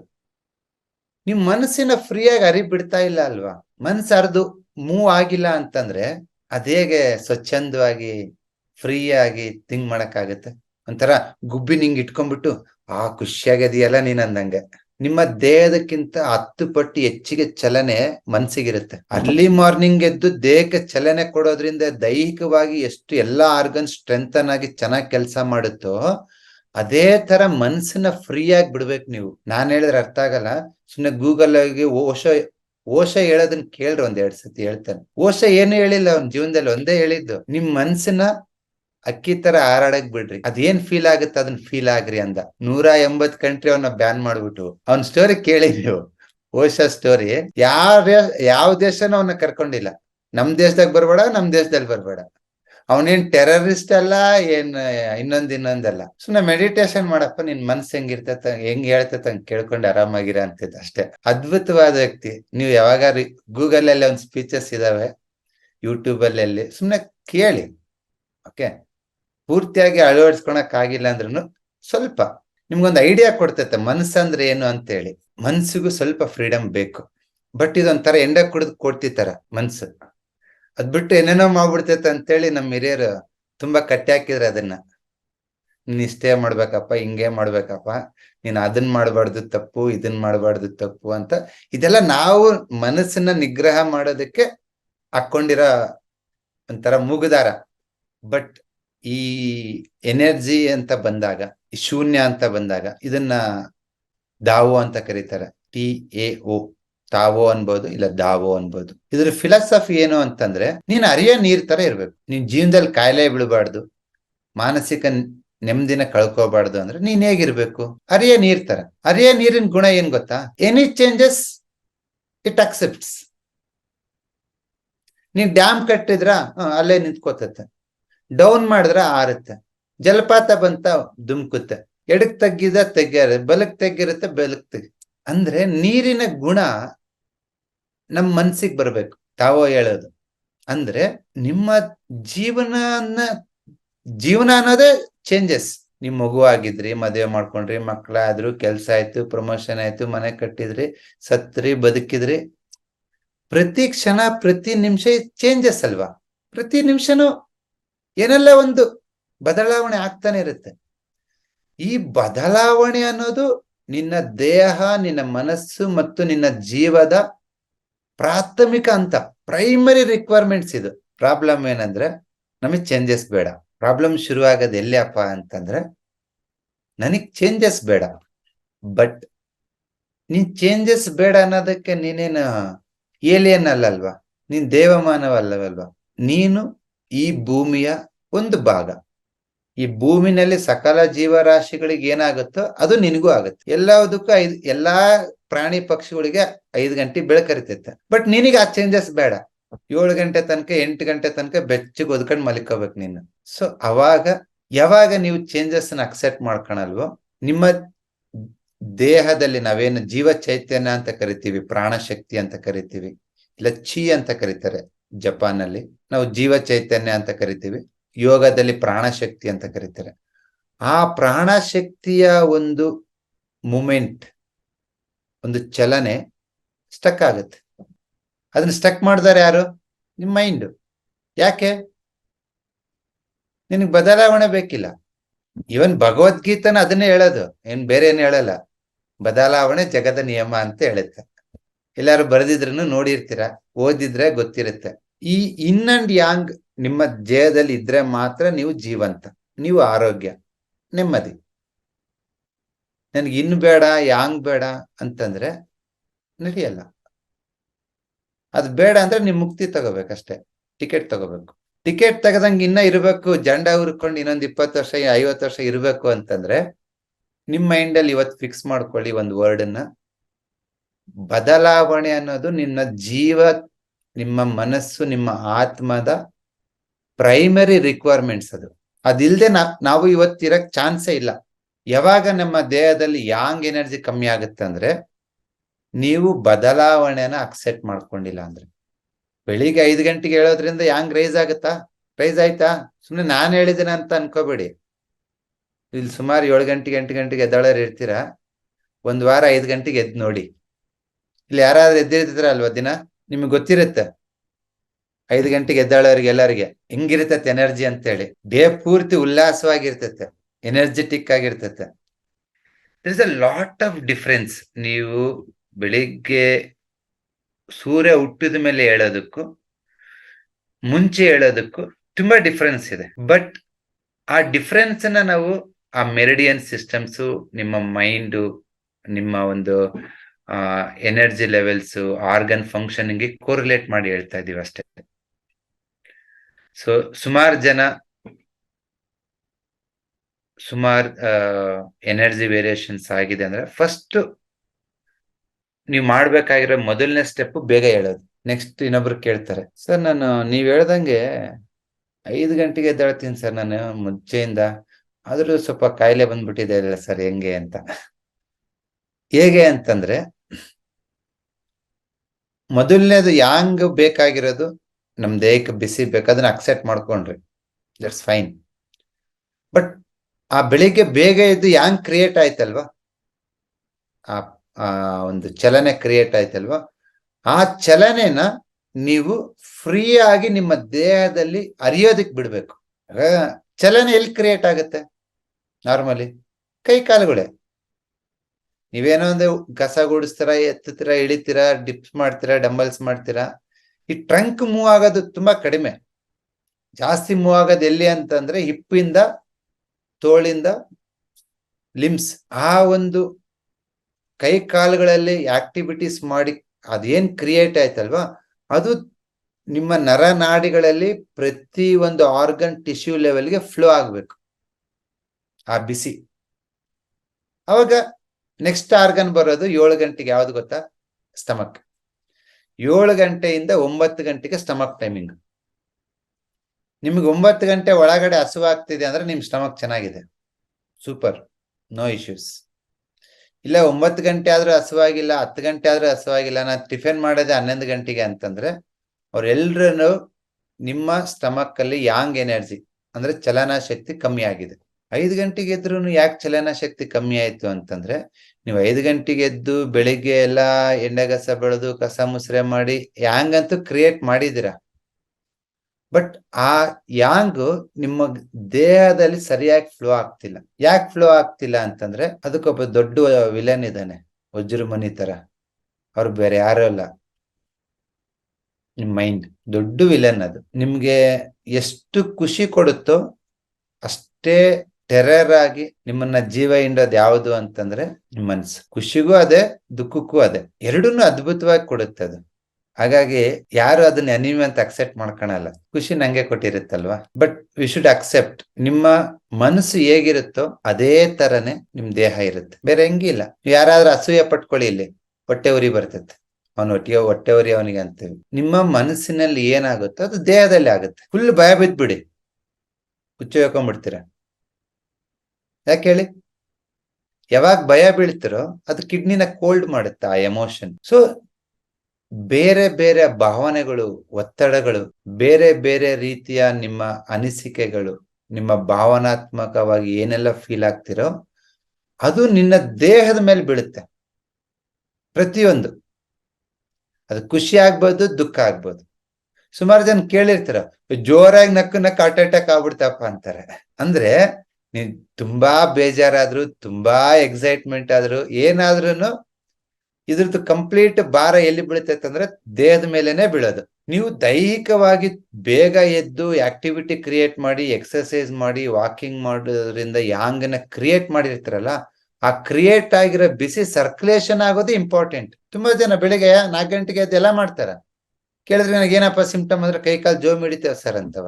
ನಿಮ್ ಮನಸ್ಸಿನ ಫ್ರೀಯಾಗಿ ಅರಿ ಬಿಡ್ತಾ ಇಲ್ಲ ಅಲ್ವಾ? ಮನ್ಸು ಅರ್ದು ಮೂವ್ ಆಗಿಲ್ಲ ಅಂತಂದ್ರೆ ಅದೇಗೆ ಸ್ವಚ್ಛಂದವಾಗಿ ಫ್ರೀ ಆಗಿ ಥಿಂಕ್ ಮಾಡಕ್ಕಾಗತ್ತೆ? ಒಂಥರ ಗುಬ್ಬಿ ನಿಂಗೆ ಇಟ್ಕೊಂಡ್ಬಿಟ್ಟು, ಆ, ಖುಷಿಯಾಗದಿಯಲ್ಲ ನೀನ್ ಅಂದಂಗೆ. ನಿಮ್ಮ ದೇಹದಕ್ಕಿಂತ ಹತ್ತು ಪಟ್ಟು ಹೆಚ್ಚಿಗೆ ಚಲನೆ ಮನ್ಸಿಗಿರುತ್ತೆ. ಅರ್ಲಿ ಮಾರ್ನಿಂಗ್ ಎದ್ದು ದೇಹಕ್ಕೆ ಚಲನೆ ಕೊಡೋದ್ರಿಂದ ದೈಹಿಕವಾಗಿ ಎಷ್ಟು ಎಲ್ಲಾ ಆರ್ಗನ್ ಸ್ಟ್ರೆಂಥನ್ ಆಗಿ ಚೆನ್ನಾಗಿ ಕೆಲಸ ಮಾಡುತ್ತೋ, ಅದೇ ತರ ಮನ್ಸನ್ನ ಫ್ರೀ ಆಗಿ ಬಿಡ್ಬೇಕು ನೀವು. ನಾನು ಹೇಳಿದ್ರೆ ಅರ್ಥ ಆಗಲ್ಲ. ಸುಮ್ಮನೆ ಗೂಗಲ್ ಆಗಿ ಓಶೋ ಓಶ ಹೇಳೋದನ್ನ ಕೇಳ್ರಿ ಒಂದ್ ಎರಡ್ ಸತಿ ಹೇಳ್ತಾನೆ. ಓಶ ಏನು ಹೇಳಿಲ್ಲ, ಅವ್ನ ಜೀವನದಲ್ಲಿ ಒಂದೇ ಹೇಳಿದ್ದು, ನಿಮ್ ಮನ್ಸನ್ನ ಅಕ್ಕಿ ತರ ಹಾರಾಡಕ್ ಬಿಡ್ರಿ. ಅದೇನ್ ಫೀಲ್ ಆಗುತ್ತೆ ಅದನ್ನ ಫೀಲ್ ಆಗ್ರಿ ಅಂದ. ನೂರ ಎಂಬತ್ ಕಂಟ್ರಿ ಅವನ್ನ ಬ್ಯಾನ್ ಮಾಡ್ಬಿಟ್ಟು, ಅವ್ನ ಸ್ಟೋರಿ ಕೇಳಿ ನೀವು ಓಶ ಸ್ಟೋರಿ ಯಾವ ಯಾವ ದೇಶನ ಅವನ್ನ ಕರ್ಕೊಂಡಿಲ್ಲ. ನಮ್ ದೇಶದಾಗ ಬರ್ಬೇಡ, ನಮ್ ದೇಶದಲ್ಲಿ ಬರ್ಬೇಡ. ಅವನೇನ್ ಟೆರರಿಸ್ಟ್ ಅಲ್ಲ, ಏನ್, ಇನ್ನೊಂದ್ ಇನ್ನೊಂದಲ್ಲ. ಸುಮ್ನೆ ಮೆಡಿಟೇಷನ್ ಮಾಡಪ್ಪ, ನಿನ್ ಮನ್ಸ್ ಹೆಂಗಿರ್ತತ ಹೆಂಗ್ ಹೇಳ್ತತ ಹಂಗ್ ಕೇಳ್ಕೊಂಡು ಆರಾಮಾಗಿರ ಅಂತಿದ್ದ ಅಷ್ಟೇ. ಅದ್ಭುತವಾದ ವ್ಯಕ್ತಿ. ನೀವು ಯಾವಾಗ ಗೂಗಲ್ ಅಲ್ಲಿ ಒಂದ್ ಸ್ಪೀಚಸ್ ಇದಾವೆ ಯೂಟ್ಯೂಬ್ ಅಲ್ಲಿ ಸುಮ್ನೆ ಕೇಳಿ. ಓಕೆ ಪೂರ್ತಿಯಾಗಿ ಅಳವಡಿಸ್ಕೊಳಕ್ ಆಗಿಲ್ಲ ಅಂದ್ರೂ ಸ್ವಲ್ಪ, ನಿಮ್ಗೊಂದು ಐಡಿಯಾ ಕೊಡ್ತೈತೆ, ಮನ್ಸಂದ್ರೆ ಏನು ಅಂತ ಹೇಳಿ ಮನ್ಸಿಗೂ ಸ್ವಲ್ಪ ಫ್ರೀಡಮ್ ಬೇಕು. ಬಟ್ ಇದೊಂಥರ ಎಂಡ ಕುಡಿದು ಕೊಡ್ತಿತ್ತಾರ ಮನ್ಸು. ಅದ್ ಬಿಟ್ಟು ಏನೇನೋ ಮಾಡ್ಬಿಡ್ತೈತೆ ಅಂತೇಳಿ ನಮ್ಮ ಹಿರಿಯರು ತುಂಬಾ ಕಟ್ಟಿ ಹಾಕಿದ್ರೆ ಅದನ್ನ. ನೀನ್ ಇಷ್ಟೇ ಮಾಡ್ಬೇಕಪ್ಪ, ಹಿಂಗೆ ಮಾಡ್ಬೇಕಪ್ಪ. ನೀನ್ ಅದನ್ ಮಾಡಬಾರ್ದು ತಪ್ಪು, ಇದನ್ ಮಾಡಬಾರ್ದು ತಪ್ಪು ಅಂತ. ಇದೆಲ್ಲ ನಾವು ಮನಸ್ಸನ್ನ ನಿಗ್ರಹ ಮಾಡೋದಕ್ಕೆ ಹಾಕೊಂಡಿರೋ ಒಂಥರ ಮೂಗುದಾರ. ಬಟ್ ಈ ಎನರ್ಜಿ ಅಂತ ಬಂದಾಗ ಶೂನ್ಯ ಅಂತ ಬಂದಾಗ ಇದನ್ನ ದಾವು ಅಂತ ಕರೀತಾರೆ. T A O. ತಾವೋ ಅನ್ಬೋದು ಇಲ್ಲ ದಾವೋ ಅನ್ಬೋದು. ಇದ್ರ ಫಿಲಾಸಫಿ ಏನು ಅಂತಂದ್ರೆ, ನೀನ್ ಅರಿಯ ನೀರ್ ತರ ಇರ್ಬೇಕು. ನೀನ್ ಜೀವನದಲ್ಲಿ ಕಾಯಿಲೆ ಬೀಳಬಾರ್ದು. ಮಾನಸಿಕ ನೆಮ್ಮದಿನ ಕಳ್ಕೋಬಾರ್ದು ಅಂದ್ರೆ ನೀನ್ ಹೇಗಿರ್ಬೇಕು? ಅರಿಯ ನೀರ್ ತರ. ಅರಿಯ ನೀರಿನ ಗುಣ ಏನ್ ಗೊತ್ತಾ? ಎನಿ ಚೇಂಜಸ್ ಇಟ್ ಅಕ್ಸೆಪ್ಟ್ಸ್ ನೀನ್ ಡ್ಯಾಮ್ ಕಟ್ಟಿದ್ರ ಅಲ್ಲೇ ನಿಂತ್ಕೋತತ್ತೆ ಡೌನ್ ಮಾಡಿದ್ರ ಆರುತ್ತೆ. ಜಲಪಾತ ಬಂತ ದುಮ್ಕುತ್ತೆ ಎಡಕ್ ತಗ್ಗಿದ ತೆಗ್ಯಾರ, ಬಲಕ್ ತೆಗ್ಗಿರುತ್ತೆ, ಬೆಲಕ್ ತೆಗಿ ಅಂದ್ರೆ ನೀರಿನ ಗುಣ ನಮ್ ಮನ್ಸಿಗೆ ಬರ್ಬೇಕು. ತಾವೋ ಹೇಳೋದು. ಅಂದ್ರೆ ನಿಮ್ಮ ಜೀವನ ಜೀವನ ಅನ್ನೋದೇ ಚೇಂಜಸ್ ನಿಮ್ ಮಗು ಆಗಿದ್ರಿ, ಮದುವೆ ಮಾಡ್ಕೊಂಡ್ರಿ ಮಕ್ಕಳಾದ್ರು ಕೆಲ್ಸ ಆಯ್ತು ಪ್ರಮೋಷನ್ ಆಯ್ತು, ಮನೆ ಕಟ್ಟಿದ್ರಿ, ಸತ್ರಿ, ಬದುಕಿದ್ರಿ. ಪ್ರತಿ ಕ್ಷಣ, ಪ್ರತಿ ನಿಮಿಷ ಚೇಂಜಸ್ ಅಲ್ವಾ? ಪ್ರತಿ ನಿಮಿಷನೂ ಏನೆಲ್ಲ ಒಂದು ಬದಲಾವಣೆ ಆಗ್ತಾನೆ ಇರುತ್ತೆ. ಈ ಬದಲಾವಣೆ ಅನ್ನೋದು ನಿನ್ನ ದೇಹ, ನಿನ್ನ ಮನಸ್ಸು ಮತ್ತು ನಿನ್ನ ಜೀವದ ಪ್ರಾಥಮಿಕ ಅಂತ ಪ್ರೈಮರಿ ರಿಕ್ವೈರ್ಮೆಂಟ್ಸ್ ಇದು. ಪ್ರಾಬ್ಲಮ್ ಏನಂದ್ರೆ, ನಮಗೆ ಚೇಂಜಸ್ ಬೇಡ. ಪ್ರಾಬ್ಲಮ್ ಶುರು ಆಗೋದು ಎಲ್ಲಿಯಪ್ಪ ಅಂತಂದ್ರೆ, ನನಗ್ ಚೇಂಜಸ್ ಬೇಡ. ಬಟ್ ನೀನ್ ಚೇಂಜಸ್ ಬೇಡ ಅನ್ನೋದಕ್ಕೆ ನೀನೇನು ಏಲಿಯನ್ ಅಲ್ಲಲ್ವಾ? ನೀನ್ ದೇವಮಾನವಲ್ಲವಲ್ವಾ? ನೀನು ಈ ಭೂಮಿಯ ಒಂದು ಭಾಗ. ಈ ಭೂಮಿನಲ್ಲಿ ಸಕಲ ಜೀವರಾಶಿಗಳಿಗೆ ಏನಾಗುತ್ತೋ ಅದು ನಿನಗೂ ಆಗುತ್ತೆ. ಎಲ್ಲದಕ್ಕೂ ಐದು, ಎಲ್ಲಾ ಪ್ರಾಣಿ ಪಕ್ಷಿಗಳಿಗೆ ಐದು ಗಂಟೆ ಬೆಳಕರಿತೈತೆ ಬಟ್ ನಿನಗೆ ಆ ಚೇಂಜಸ್ ಬೇಡ. ಏಳು ಗಂಟೆ ತನಕ, ಎಂಟು ಗಂಟೆ ತನಕ ಬೆಚ್ಚಗೆ ಒದ್ಕೊಂಡ್ ಮಲಿಕೋಬೇಕು ನೀನು. ಸೊ ಅವಾಗ, ಯಾವಾಗ ನೀವು ಚೇಂಜಸ್ನ ಅಕ್ಸೆಪ್ಟ್ ಮಾಡ್ಕೊಳಲ್ವೋ, ನಿಮ್ಮ ದೇಹದಲ್ಲಿ ನಾವೇನು ಜೀವ ಚೈತನ್ಯ ಅಂತ ಕರಿತೀವಿ ಪ್ರಾಣಶಕ್ತಿ ಅಂತ ಕರಿತೀವಿ ಇಲ್ಲ ಅಂತ ಕರೀತಾರೆ ಜಪಾನ್ ಅಲ್ಲಿ ನಾವು ಜೀವ ಚೈತನ್ಯ ಅಂತ ಕರಿತೀವಿ ಯೋಗದಲ್ಲಿ ಪ್ರಾಣಶಕ್ತಿ ಅಂತ ಕರೀತಾರೆ. ಆ ಪ್ರಾಣಶಕ್ತಿಯ ಒಂದು ಮೂಮೆಂಟ್, ಒಂದು ಚಲನೆ ಸ್ಟಕ್ ಆಗುತ್ತೆ. ಅದನ್ನ ಸ್ಟಕ್ ಮಾಡಿದಾರೆ ಯಾರು? ನಿಮ್ಮ ಮೈಂಡ್ ಯಾಕೆ? ನಿನಗೆ ಬದಲಾವಣೆ ಬೇಕಿಲ್ಲ. ಇವನ್ ಭಗವದ್ಗೀತನ ಅದನ್ನೇ ಹೇಳೋದು, ಏನ್ ಬೇರೆ ಏನು ಹೇಳಲ್ಲ. ಬದಲಾವಣೆ ಜಗದ ನಿಯಮ ಅಂತ ಹೇಳುತ್ತೆ. ಎಲ್ಲಾರು ಬರೆದಿದ್ರು ನೋಡಿರ್ತೀರ? ಓದಿದ್ರೆ ಗೊತ್ತಿರುತ್ತೆ. ಈ ಇನ್ ಅಂಡ್ ಯಾಂಗ್ ನಿಮ್ಮ ದೇಹದಲ್ಲಿ ಇದ್ರೆ ಮಾತ್ರ ನೀವು ಜೀವಂತ, ನೀವು ಆರೋಗ್ಯ, ನೆಮ್ಮದಿ. ನನಗೆ ಇನ್ನು ಬೇಡ, ಯಾಂಗ್ ಬೇಡ ಅಂತಂದ್ರೆ ನಡೆಯಲ್ಲ. ಅದು ಬೇಡ ಅಂದ್ರೆ ನಿಮ್ ಮುಕ್ತಿ ತಗೋಬೇಕಷ್ಟೇ, ಟಿಕೆಟ್ ತಗೋಬೇಕು. ಟಿಕೆಟ್ ತೆಗೆದಂಗೆ ಇನ್ನ ಇರಬೇಕು, ಜಂಡ ಹುರ್ಕೊಂಡು ಇನ್ನೊಂದು ಇಪ್ಪತ್ತು ವರ್ಷ, ಐವತ್ತು ವರ್ಷ ಇರಬೇಕು ಅಂತಂದ್ರೆ ನಿಮ್ಮ ಮೈಂಡ್ ಅಲ್ಲಿ ಇವತ್ತು ಫಿಕ್ಸ್ ಮಾಡ್ಕೊಳ್ಳಿ ಒಂದು ವರ್ಡ್ ಅನ್ನ. ಬದಲಾವಣೆ ಅನ್ನೋದು ನಿನ್ನ ಜೀವ, ನಿಮ್ಮ ಮನಸ್ಸು, ನಿಮ್ಮ ಆತ್ಮದ ಪ್ರೈಮರಿ ರಿಕ್ವೈರ್ಮೆಂಟ್ಸ್ ಅದು. ಅದಿಲ್ಲದೆ ನಾ, ನಾವು ಇವತ್ತಿರಕ್ಕೆ ಚಾನ್ಸೇ ಇಲ್ಲ. ಯಾವಾಗ ನಮ್ಮ ದೇಹದಲ್ಲಿ ಯಾಂಗ್ ಎನರ್ಜಿ ಕಮ್ಮಿ ಆಗುತ್ತೆ ಅಂದ್ರೆ, ನೀವು ಬದಲಾವಣೆನ ಅಕ್ಸೆಪ್ಟ್ ಮಾಡ್ಕೊಂಡಿಲ್ಲ ಅಂದ್ರೆ. ಬೆಳಿಗ್ಗೆ ಐದು ಗಂಟೆಗೆ ಹೇಳೋದ್ರಿಂದ ಯಾಂಗ್ ರೈಸ್ ಆಗುತ್ತಾ? ರೈಸ್ ಆಯ್ತಾ? ಸುಮ್ನೆ ನಾನು ಹೇಳಿದ್ದೀನಿ ಅಂತ ಅನ್ಕೋಬೇಡಿ. ಇಲ್ಲಿ ಸುಮಾರು ಏಳು ಗಂಟೆಗೆ, ಎಂಟು ಗಂಟೆಗೆ ಎದ್ದಾಳರು ಇರ್ತೀರಾ? ಒಂದ್ ವಾರ ಐದು ಗಂಟೆಗೆ ಎದ್ದು ನೋಡಿ. ಇಲ್ಲಿ ಯಾರಾದ್ರೂ ಎದ್ದಿರ್ತಿದ್ರ ಅಲ್ವಾ ದಿನ? ನಿಮಗೆ ಗೊತ್ತಿರುತ್ತೆ. ಐದು ಗಂಟೆಗೆ ಎದ್ದಾಳೋರಿಗೆ ಎಲ್ಲರಿಗೆ, ಹೆಂಗಿರ್ತೈತೆ ಎನರ್ಜಿ ಅಂತೇಳಿ. ಡೇ ಪೂರ್ತಿ ಉಲ್ಲಾಸವಾಗಿರ್ತೈತೆ energetic ಆಗಿರ್ತೈತೆ. Is a lot of difference ನೀವು ಬೆಳಿಗ್ಗೆ ಸೂರ್ಯ ಹುಟ್ಟಿದ ಮೇಲೆ ಹೇಳೋದಕ್ಕೂ, ಮುಂಚೆ ಹೇಳೋದಕ್ಕೂ ತುಂಬಾ ಡಿಫ್ರೆನ್ಸ್ ಇದೆ. ಬಟ್ ಆ ಡಿಫ್ರೆನ್ಸ್ನ ನಾವು ಆ ಮೆರಿಡಿಯನ್ ಸಿಸ್ಟಮ್ಸ್ ನಿಮ್ಮ ಮೈಂಡು ನಿಮ್ಮ ಒಂದು energy levels organ functioning correlate ಮಾಡಿ ಹೇಳ್ತಾ ಇದೀವಿ ಅಷ್ಟೇ. ಸೊ ಸುಮಾರು ಜನ ಸುಮಾರು ಎನರ್ಜಿ ವೇರಿಯೇಷನ್ಸ್ ಆಗಿದೆ ಅಂದ್ರೆ ಫಸ್ಟ್ ನೀವು ಮಾಡ್ಬೇಕಾಗಿರೋ ಮೊದಲನೇ ಸ್ಟೆಪ್ ಬೇಗ ಹೇಳೋದು. ನೆಕ್ಸ್ಟ್ ಇನ್ನೊಬ್ರು ಕೇಳ್ತಾರೆ, ಸರ್, ನಾನು ನೀವ್ ಹೇಳ್ದಂಗೆ ಐದು ಗಂಟೆಗೆ ಎದ್ದೇಳ್ತೀನಿ ಸರ್ ನಾನು ಮುಂಚೆಯಿಂದ. ಆದ್ರೂ ಸ್ವಲ್ಪ ಕಾಯಿಲೆ ಬಂದ್ಬಿಟ್ಟಿದೆ ಅಲ್ಲ ಸರ್, ಹೆಂಗೆ ಅಂತ. ಹೇಗೆ ಅಂತಂದ್ರೆ ಮೊದಲನೇದು ಯಾಂಗ್ ಬೇಕಾಗಿರೋದು? ನಮ್ ದೇಹಕ್ಕೆ ಬಿಸಿ ಬೇಕಾದ್ರೆ ಅಕ್ಸೆಪ್ಟ್ ಮಾಡ್ಕೊಂಡ್ರಿ. ದಟ್ಸ್ ಫೈನ್ ಬಟ್ ಆ ಬೆಳಿಗ್ಗೆ ಬೇಗ ಇದ್ದು ಯಾಂಗ್ ಕ್ರಿಯೇಟ್ ಆಯ್ತಲ್ವಾ? ಆ ಒಂದು ಚಲನೆ ಕ್ರಿಯೇಟ್ ಆಯ್ತಲ್ವಾ? ಆ ಚಲನೆನ ನೀವು ಫ್ರೀ ಆಗಿ ನಿಮ್ಮ ದೇಹದಲ್ಲಿ ಅರಿಯೋದಕ್ ಬಿಡ್ಬೇಕು. ಚಲನೆ ಎಲ್ಲಿ ಕ್ರಿಯೇಟ್ ಆಗುತ್ತೆ? ನಾರ್ಮಲಿ ಕೈ ಕಾಲುಗಳೇ. ನೀವೇನೋ ಒಂದು ಕಸ ಗುಡಿಸ್ತೀರಾ, ಎತ್ತುತ್ತೀರಾ, ಇಳಿತೀರಾ ಡಿಪ್ಸ್ ಮಾಡ್ತೀರಾ ಡಂಬಲ್ಸ್ ಮಾಡ್ತೀರಾ? ಈ ಟ್ರಂಕ್ ಮೂವ್ ಆಗೋದು ತುಂಬಾ ಕಡಿಮೆ. ಜಾಸ್ತಿ ಮೂವ್ ಆಗೋದು ಎಲ್ಲಿ ಅಂತಂದ್ರೆ ಹಿಪ್ಪಿಂದ ತೋಳಿಂದ ಲಿಮ್ಸ್ ಆ ಒಂದು ಕೈ ಕಾಲುಗಳಲ್ಲಿ ಆಕ್ಟಿವಿಟೀಸ್ ಮಾಡಿ ಅದೇನ್ ಕ್ರಿಯೇಟ್ ಆಯ್ತಲ್ವಾ? ಅದು ನಿಮ್ಮ ನರನಾಡಿಗಳಲ್ಲಿ ಪ್ರತಿ ಒಂದು ಆರ್ಗನ್ ಟಿಶ್ಯೂ ಲೆವೆಲ್ಗೆ ಫ್ಲೋ ಆಗ್ಬೇಕು. ಆ ಬಿಸಿ. ಅವಾಗ ನೆಕ್ಸ್ಟ್ ಆರ್ಗನ್ ಬರೋದು ಏಳು ಗಂಟೆಗೆ ಯಾವ್ದು ಗೊತ್ತಾ? ಸ್ಟಮಕ್ ಏಳು ಗಂಟೆಯಿಂದ ಒಂಬತ್ತು ಗಂಟೆಗೆ ಸ್ಟಮಕ್ ಟೈಮಿಂಗ್ ನಿಮ್ಗೆ ಒಂಬತ್ತು ಗಂಟೆ ಒಳಗಡೆ ಹಸುವಾಗ್ತಿದೆ ಅಂದ್ರೆ ನಿಮ್ ಸ್ಟಮಕ್ ಚೆನ್ನಾಗಿದೆ. ಸೂಪರ್ ನೋ ಇಶ್ಯೂಸ್ ಇಲ್ಲ, ಒಂಬತ್ತು ಗಂಟೆ ಆದ್ರೂ ಹಸುವಾಗಿಲ್ಲ, ಹತ್ತು ಗಂಟೆ ಆದ್ರೂ ಹಸುವಾಗಿಲ್ಲ, ನಾನು ಟಿಫಿನ್ ಮಾಡೋದೆ ಹನ್ನೊಂದು ಗಂಟೆಗೆ ಅಂತಂದ್ರೆ ಅವ್ರೆಲ್ರೂ ನಿಮ್ಮ ಸ್ಟಮಕ್ ಅಲ್ಲಿ ಯಾಂಗ್ ಎನರ್ಜಿ ಅಂದ್ರೆ ಚಲನಾ ಶಕ್ತಿ ಕಮ್ಮಿ ಆಗಿದೆ. ಐದು ಗಂಟೆಗೆ ಎದ್ರು ಯಾಕೆ ಚಲನ ಶಕ್ತಿ ಕಮ್ಮಿ ಆಯ್ತು ಅಂತಂದ್ರೆ, ನೀವು ಐದು ಗಂಟೆಗೆ ಎದ್ದು ಬೆಳಿಗ್ಗೆ ಎಲ್ಲ ಎಣ್ಣೆಗಸ ಬೆಳೆದು ಕಸ ಮುಸ್ರೆ ಮಾಡಿ ಯಾಂಗ್ ಅಂತೂ ಕ್ರಿಯೇಟ್ ಮಾಡಿದಿರ ಬಟ್ ಆ ಯಾಂಗ್ ನಿಮ್ಮ ದೇಹದಲ್ಲಿ ಸರಿಯಾಗಿ ಫ್ಲೋ ಆಗ್ತಿಲ್ಲ. ಯಾಕೆ ಫ್ಲೋ ಆಗ್ತಿಲ್ಲ ಅಂತಂದ್ರೆ ಅದಕ್ಕೊಬ್ಬ ದೊಡ್ಡ ವಿಲನ್ ಇದ್ದಾನೆ, ವಜ್ರಮನಿ ತರ ಅವ್ರು ಬೇರೆ ಯಾರು ಅಲ್ಲ. ನಿಮ್ ಮೈಂಡ್ ದೊಡ್ಡ ವಿಲನ್ ಅದು. ನಿಮ್ಗೆ ಎಷ್ಟು ಖುಷಿ ಕೊಡುತ್ತೋ ಅಷ್ಟೇ ಟೆರರ್ ಆಗಿ ನಿಮ್ಮನ್ನ ಜೀವ ಹಿಂಡೋದು ಯಾವುದು ಅಂತಂದ್ರೆ ನಿಮ್ ಮನ್ಸು. ಖುಷಿಗೂ ಅದೇ, ದುಃಖಕ್ಕೂ ಅದೇ. ಎರಡನ್ನೂ ಅದ್ಭುತವಾಗಿ ಕೊಡುತ್ತೆ ಅದು. ಹಾಗಾಗಿ ಯಾರು ಅದನ್ನ ಅನಿಮೆ ಅಂತ ಅಕ್ಸೆಪ್ಟ್ ಮಾಡ್ಕೊಳಲ್ಲ. ಖುಷಿ ನಂಗೆ ಕೊಟ್ಟಿರುತ್ತಲ್ವಾ? ಬಟ್ ವಿ ಶುಡ್ ಅಕ್ಸೆಪ್ಟ್ ನಿಮ್ಮ ಮನಸ್ಸು ಹೇಗಿರುತ್ತೋ ಅದೇ ತರನೇ ನಿಮ್ ದೇಹ ಇರುತ್ತೆ. ಬೇರೆ ಹೆಂಗಿಲ್ಲ. ಯಾರಾದ್ರೂ ಅಸೂಯೆ ಪಟ್ಕೊಳ್ಳಿ ಇಲ್ಲಿ. ಹೊಟ್ಟೆ ಉರಿ ಬರ್ತೈತೆ. ಅವನು ಒಟ್ಟಿಗೆ, ಹೊಟ್ಟೆ ಉರಿ ಅವನಿಗೆ ಅಂತೀವಿ. ನಿಮ್ಮ ಮನಸ್ಸಿನಲ್ಲಿ ಏನಾಗುತ್ತೋ ಅದು ದೇಹದಲ್ಲಿ ಆಗುತ್ತೆ. ಫುಲ್ ಭಯ ಬಿದ್ಬಿಡಿ. ಹುಚ್ಚು ಹಾಕೊಂಡ್ಬಿಡ್ತೀರ ಯಾಕೆ ಹೇಳಿ? ಯಾವಾಗ ಭಯ ಬೀಳ್ತಿರೋ ಅದು ಕಿಡ್ನಿನ ಕೋಲ್ಡ್ ಮಾಡುತ್ತೆ ಆ ಎಮೋಷನ್. ಸೊ ಬೇರೆ ಬೇರೆ ಭಾವನೆಗಳು, ಒತ್ತಡಗಳು, ಬೇರೆ ಬೇರೆ ರೀತಿಯ ನಿಮ್ಮ ಅನಿಸಿಕೆಗಳು, ನಿಮ್ಮ ಭಾವನಾತ್ಮಕವಾಗಿ ಏನೆಲ್ಲ ಫೀಲ್ ಆಗ್ತಿರೋ, ಅದು ನಿನ್ನ ದೇಹದ ಮೇಲೆ ಬೀಳುತ್ತೆ. ಪ್ರತಿಯೊಂದು. ಅದು ಖುಷಿ ಆಗ್ಬೋದು, ದುಃಖ ಆಗ್ಬೋದು. ಸುಮಾರು ಜನ ಕೇಳಿರ್ತಾರ, ಜೋರಾಗಿ ನಕ್ಕು ನಕ್ಕು ಅಟ್ಯಾಕ್ ಆಗ್ಬಿಡ್ತಪ್ಪ ಅಂತಾರೆ. ಅಂದ್ರೆ ನೀನ್ ತುಂಬಾ ಬೇಜಾರಾದ್ರು, ತುಂಬಾ ಎಕ್ಸೈಟ್ಮೆಂಟ್ ಆದ್ರು ಏನಾದ್ರೂ ಇದ್ರದ್ದು ಕಂಪ್ಲೀಟ್ ಭಾರ ಎಲ್ಲಿ ಬೀಳುತ್ತೆ ಅಂದ್ರೆ ದೇಹದ ಮೇಲೆನೆ ಬೀಳೋದು. ನೀವು ದೈಹಿಕವಾಗಿ ಬೇಗ ಎದ್ದು ಆಕ್ಟಿವಿಟಿ ಕ್ರಿಯೇಟ್ ಮಾಡಿ ಎಕ್ಸರ್ಸೈಸ್ ಮಾಡಿ ವಾಕಿಂಗ್ ಮಾಡೋದ್ರಿಂದ ಯಾಂಗನ ಕ್ರಿಯೇಟ್ ಮಾಡಿರ್ತಾರಲ್ಲ, ಆ ಕ್ರಿಯೇಟ್ ಆಗಿರೋ ಬಿಸಿ ಸರ್ಕ್ಯುಲೇಷನ್ ಆಗೋದು ಇಂಪಾರ್ಟೆಂಟ್ ತುಂಬಾ ಜನ ಬೆಳಿಗ್ಗೆ ನಾಲ್ಕು ಗಂಟೆಗೆ ಅದೆಲ್ಲ ಮಾಡ್ತಾರ. ಕೇಳಿದ್ರೆ ನನಗೆ ಏನಪ್ಪ ಸಿಂಪ್ಟಮ್ ಅಂದ್ರೆ ಕೈ ಕಾಲು ಜೋ ಹಿಡಿತೇವೆ ಸರ್ ಅಂತವ.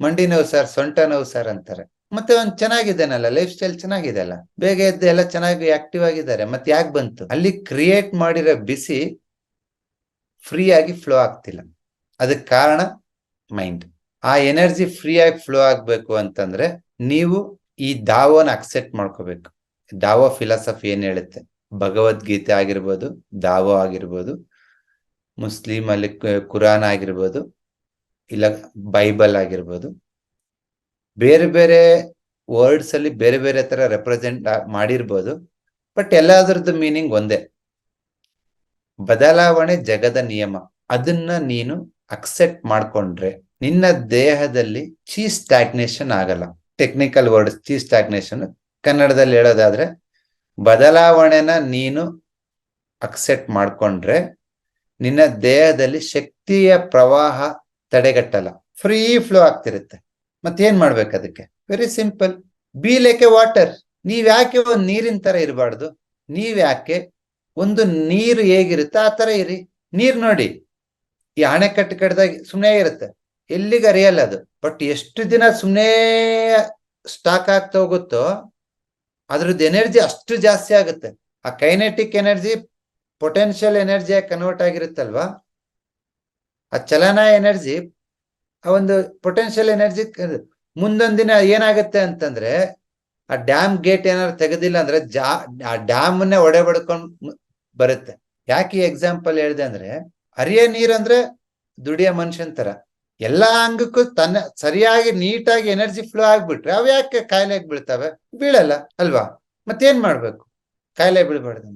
ಮಂಡಿ ನೋವು ಸರ್ ಸೊಂಟ ನೋವು ಸರ್ ಅಂತಾರೆ. ಮತ್ತೆ ಒಂದ್ ಚೆನ್ನಾಗಿದ್ದಾನಲ್ಲ ಲೈಫ್ ಸ್ಟೈಲ್ ಚೆನ್ನಾಗಿದೆ ಅಲ್ಲ. ಬೇಗ ಎದ್ದು ಎಲ್ಲ ಚೆನ್ನಾಗಿ ಆಕ್ಟಿವ್ ಆಗಿದ್ದಾರೆ, ಮತ್ತೆ ಯಾಕೆ ಬಂತು? ಅಲ್ಲಿ ಕ್ರಿಯೇಟ್ ಮಾಡಿರೋ ಬಿಸಿ ಫ್ರೀ ಆಗಿ ಫ್ಲೋ ಆಗ್ತಿಲ್ಲ. ಅದಕ್ಕೆ ಕಾರಣ ಮೈಂಡ್ ಆ ಎನರ್ಜಿ ಫ್ರೀ ಆಗಿ ಫ್ಲೋ ಆಗ್ಬೇಕು ಅಂತಂದ್ರೆ ನೀವು ಈ ದಾವೋನ ಅಕ್ಸೆಪ್ಟ್ ಮಾಡ್ಕೋಬೇಕು. ದಾವೋ ಫಿಲಾಸಫಿ ಏನ್ ಹೇಳುತ್ತೆ? ಭಗವದ್ಗೀತೆ ಆಗಿರ್ಬೋದು, ದಾವೋ ಆಗಿರ್ಬೋದು ಮುಸ್ಲಿಂ ಅಲ್ಲಿ ಕುರಾನ್ ಆಗಿರ್ಬೋದು, ಇಲ್ಲ ಬೈಬಲ್ ಆಗಿರ್ಬೋದು ಬೇರೆ ಬೇರೆ ವರ್ಡ್ಸ್ ಅಲ್ಲಿ ಬೇರೆ ಬೇರೆ ತರ ರೆಪ್ರೆಸೆಂಟ್ ಮಾಡಿರ್ಬೋದು ಬಟ್ ಎಲ್ಲದರದ್ದು ಮೀನಿಂಗ್ ಒಂದೇ. ಬದಲಾವಣೆ ಜಗದ ನಿಯಮ. ಅದನ್ನ ನೀನು ಅಕ್ಸೆಪ್ಟ್ ಮಾಡ್ಕೊಂಡ್ರೆ ನಿನ್ನ ದೇಹದಲ್ಲಿ ಚೀಸ್ ಸ್ಟಾಗ್ನೇಷನ್ ಆಗಲ್ಲ. ಟೆಕ್ನಿಕಲ್ ವರ್ಡ್ ಚೀಸ್ ಸ್ಟಾಗ್ನೇಷನ್ ಕನ್ನಡದಲ್ಲಿ ಹೇಳೋದಾದ್ರೆ, ಬದಲಾವಣೆನ ನೀನು ಅಕ್ಸೆಪ್ಟ್ ಮಾಡ್ಕೊಂಡ್ರೆ ನಿನ್ನ ದೇಹದಲ್ಲಿ ಶಕ್ತಿಯ ಪ್ರವಾಹ ತಡೆಗಟ್ಟಲ್ಲ. ಫ್ರೀ ಫ್ಲೋ ಆಗ್ತಿರುತ್ತೆ. ಮತ್ತೇನ್ ಮಾಡ್ಬೇಕು ಅದಕ್ಕೆ? Very simple be like water ನೀವ್ ಯಾಕೆ ಒಂದು ನೀರಿನ ತರ ಇರಬಾರ್ದು? ನೀವ್ ಯಾಕೆ ಒಂದು ನೀರು ಹೇಗಿರುತ್ತೆ, ಆ ತರ ಇರಿ. ನೀರ್ ನೋಡಿ, ಈ ಅಣೆಕಟ್ಟು ಕಟ್ಟದಾಗ ಸುಮ್ಮನೆ ಇರುತ್ತೆ. ಎಲ್ಲಿಗೆ ಅರಿಯಲ್ಲ ಅದು. ಬಟ್ ಎಷ್ಟು ದಿನ ಸುಮ್ಮನೆ ಸ್ಟಾಕ್ ಆಗ್ತಾ ಹೋಗುತ್ತೋ ಅದ್ರದ್ದು ಎನರ್ಜಿ ಅಷ್ಟು ಜಾಸ್ತಿ ಆಗುತ್ತೆ. ಆ ಕೈನೆಟಿಕ್ ಎನರ್ಜಿ ಪೊಟೆನ್ಷಿಯಲ್ ಎನರ್ಜಿಯಾಗಿ ಕನ್ವರ್ಟ್ ಆಗಿರುತ್ತಲ್ವಾ? ಆ ಚಲನ ಎನರ್ಜಿ ಆ ಒಂದು ಪೊಟೆನ್ಷಿಯಲ್ ಎನರ್ಜಿ ಮುಂದೊಂದು ದಿನ ಏನಾಗುತ್ತೆ ಅಂತಂದ್ರೆ ಆ ಡ್ಯಾಮ್ ಗೇಟ್ ಏನಾದ್ರು ತೆಗೆದಿಲ್ಲ ಅಂದ್ರೆ ಜಾ, ಆ ಡ್ಯಾಮ್ನೇ ಒಡೆ ಬಡ್ಕೊಂಡ್ ಬರುತ್ತೆ. ಯಾಕೆ ಎಕ್ಸಾಂಪಲ್ ಹೇಳಿದೆ ಅಂದ್ರೆ ಹರಿಯ ನೀರ್ ಅಂದ್ರೆ ದುಡಿಯ ಮನುಷ್ಯನ್ ತರ. ಎಲ್ಲಾ ಅಂಗಕ್ಕೂ ತನ್ನ ಸರಿಯಾಗಿ ನೀಟಾಗಿ ಎನರ್ಜಿ ಫ್ಲೋ ಆಗ್ಬಿಟ್ರೆ ಅವ್ ಯಾಕೆ ಕಾಯಿಲೆ ಬೀಳ್ತವೆ? ಬೀಳಲ್ಲ, ಅಲ್ವಾ? ಮತ್ತೇನ್ ಮಾಡ್ಬೇಕು? ಕಾಯಿಲೆ ಬೀಳ್ಬಾರ್ದು.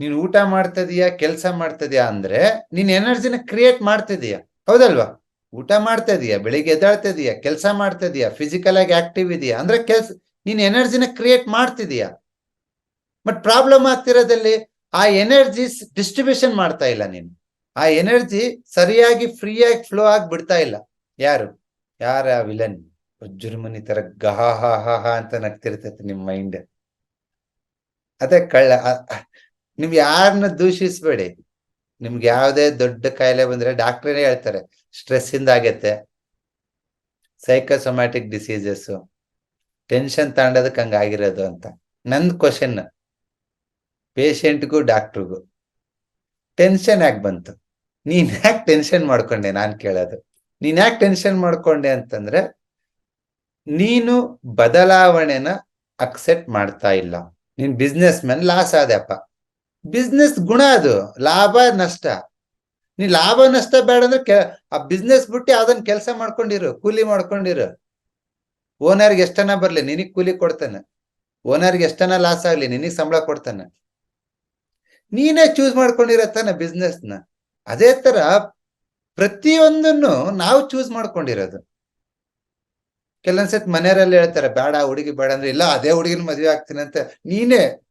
ನೀನ್ ಊಟ ಮಾಡ್ತದೀಯಾ, ಕೆಲಸ ಮಾಡ್ತದೀಯಾ ಅಂದ್ರೆ ನೀನ್ ಎನರ್ಜಿನ ಕ್ರಿಯೇಟ್ ಮಾಡ್ತಿದೀಯ? ಹೌದಲ್ವಾ? ಊಟ ಮಾಡ್ತಾ ಇದೀಯಾ? ಬೆಳಿಗ್ಗೆ ಎದ್ದಾಳ್ತಾ ಇದೀಯಾ? ಕೆಲಸ ಮಾಡ್ತಾ ಇದೀಯಾ? ಫಿಸಿಕಲ್ ಆಗಿ ಆಕ್ಟಿವ್ ಇದೆಯಾ? ಅಂದ್ರೆ ಕೆಲ್ಸ, ನೀನ್ ಎನರ್ಜಿನ ಕ್ರಿಯೇಟ್ ಮಾಡ್ತಿದೀಯಾ? ಬಟ್ ಪ್ರಾಬ್ಲಮ್ ಆಗ್ತಿರೋದಲ್ಲಿ ಆ ಎನರ್ಜಿ ಡಿಸ್ಟ್ರಿಬ್ಯೂಷನ್ ಮಾಡ್ತಾ ಇಲ್ಲ ನೀನು. ಆ ಎನರ್ಜಿ ಸರಿಯಾಗಿ ಫ್ರೀ ಆಗಿ ಫ್ಲೋ ಆಗಿ ಬಿಡ್ತಾ ಇಲ್ಲ. ಯಾರು? ಯಾರ ವಿಲನ್ ವಜ್ರಮುನಿ ತರ ಗಹ ಅಂತ ನಗ್ತಿರ್ತೈತಿ ನಿಮ್ ಮೈಂಡ್ ಅದೇ ಕಳ್ಳ ನೀವ್ ಯಾರನ್ನ ದೂಷಿಸ್ಬೇಡಿ. ನಿಮ್ಗೆ ಯಾವುದೇ ದೊಡ್ಡ ಕಾಯಿಲೆ ಬಂದ್ರೆ ಡಾಕ್ಟ್ರೇನೆ ಹೇಳ್ತಾರೆ ಸ್ಟ್ರೆಸ್ ಇಂದ ಆಗತ್ತೆ. ಸೈಕೋಸೊಮ್ಯಾಟಿಕ್ ಡಿಸೀಸಸ್ ಟೆನ್ಷನ್ ತಗೊಂಡದಕ್ಕೆ ಹಂಗಾಗಿರೋದು ಅಂತ. ನಂದು ಕ್ವಶನ್ ಪೇಷಂಟ್ಗೂ ಡಾಕ್ಟ್ರಿಗೂ ಟೆನ್ಷನ್ ಯಾಕೆ ಬಂತು? ನೀನ್ ಯಾಕೆ ಟೆನ್ಷನ್ ಮಾಡ್ಕೊಂಡೆ ನಾನು ಕೇಳೋದು? ನೀನ್ ಯಾಕೆ ಟೆನ್ಷನ್ ಮಾಡ್ಕೊಂಡೆ ಅಂತಂದ್ರೆ, ನೀನು ಬದಲಾವಣೆನ ಅಕ್ಸೆಪ್ಟ್ ಮಾಡ್ತಾ ಇಲ್ಲ. ನೀನ್ ಬಿಸ್ನೆಸ್ ಮ್ಯಾನ್ ಲಾಸ್ ಆದಪ್ಪ ಬಿಸ್ನೆಸ್ ಗುಣ ಅದು. ಲಾಭ, ನಷ್ಟ. ನೀ ಲಾಭ, ನಷ್ಟ ಬೇಡ ಅಂದ್ರೆ ಕೆ- ಆ ಬಿಸ್ನೆಸ್ ಬಿಟ್ಟು ಯಾವ್ದನ್ ಕೆಲಸ ಮಾಡ್ಕೊಂಡಿರು, ಕೂಲಿ ಮಾಡ್ಕೊಂಡಿರು. ಓನರ್ಗೆ ಎಷ್ಟನ ಬರ್ಲಿ, ನಿನಗ್ ಕೂಲಿ ಕೊಡ್ತಾನೆ. ಓನರ್ಗೆ ಎಷ್ಟನ ಲಾಸ್ ಆಗ್ಲಿ, ನಿನಗ್ ಸಂಬಳ ಕೊಡ್ತಾನೆ. ನೀನೇ ಚೂಸ್ ಮಾಡ್ಕೊಂಡಿರೋ ತಾನೆ business ನ. ಅದೇ ತರ ಪ್ರತಿಯೊಂದನ್ನು ನಾವು ಚೂಸ್ ಮಾಡ್ಕೊಂಡಿರೋದು. ಕೆಲವೊಂದ್ಸತಿ ಮನೆಯವರಲ್ಲಿ ಹೇಳ್ತಾರೆ, ಬೇಡ, ಹುಡುಗಿ ಬೇಡ. ಅಂದ್ರೆ, ಇಲ್ಲ, ಅದೇ ಹುಡುಗಿನ ಮದ್ವೆ ಆಗ್ತೀನಿ ಅಂತ ನೀನೇ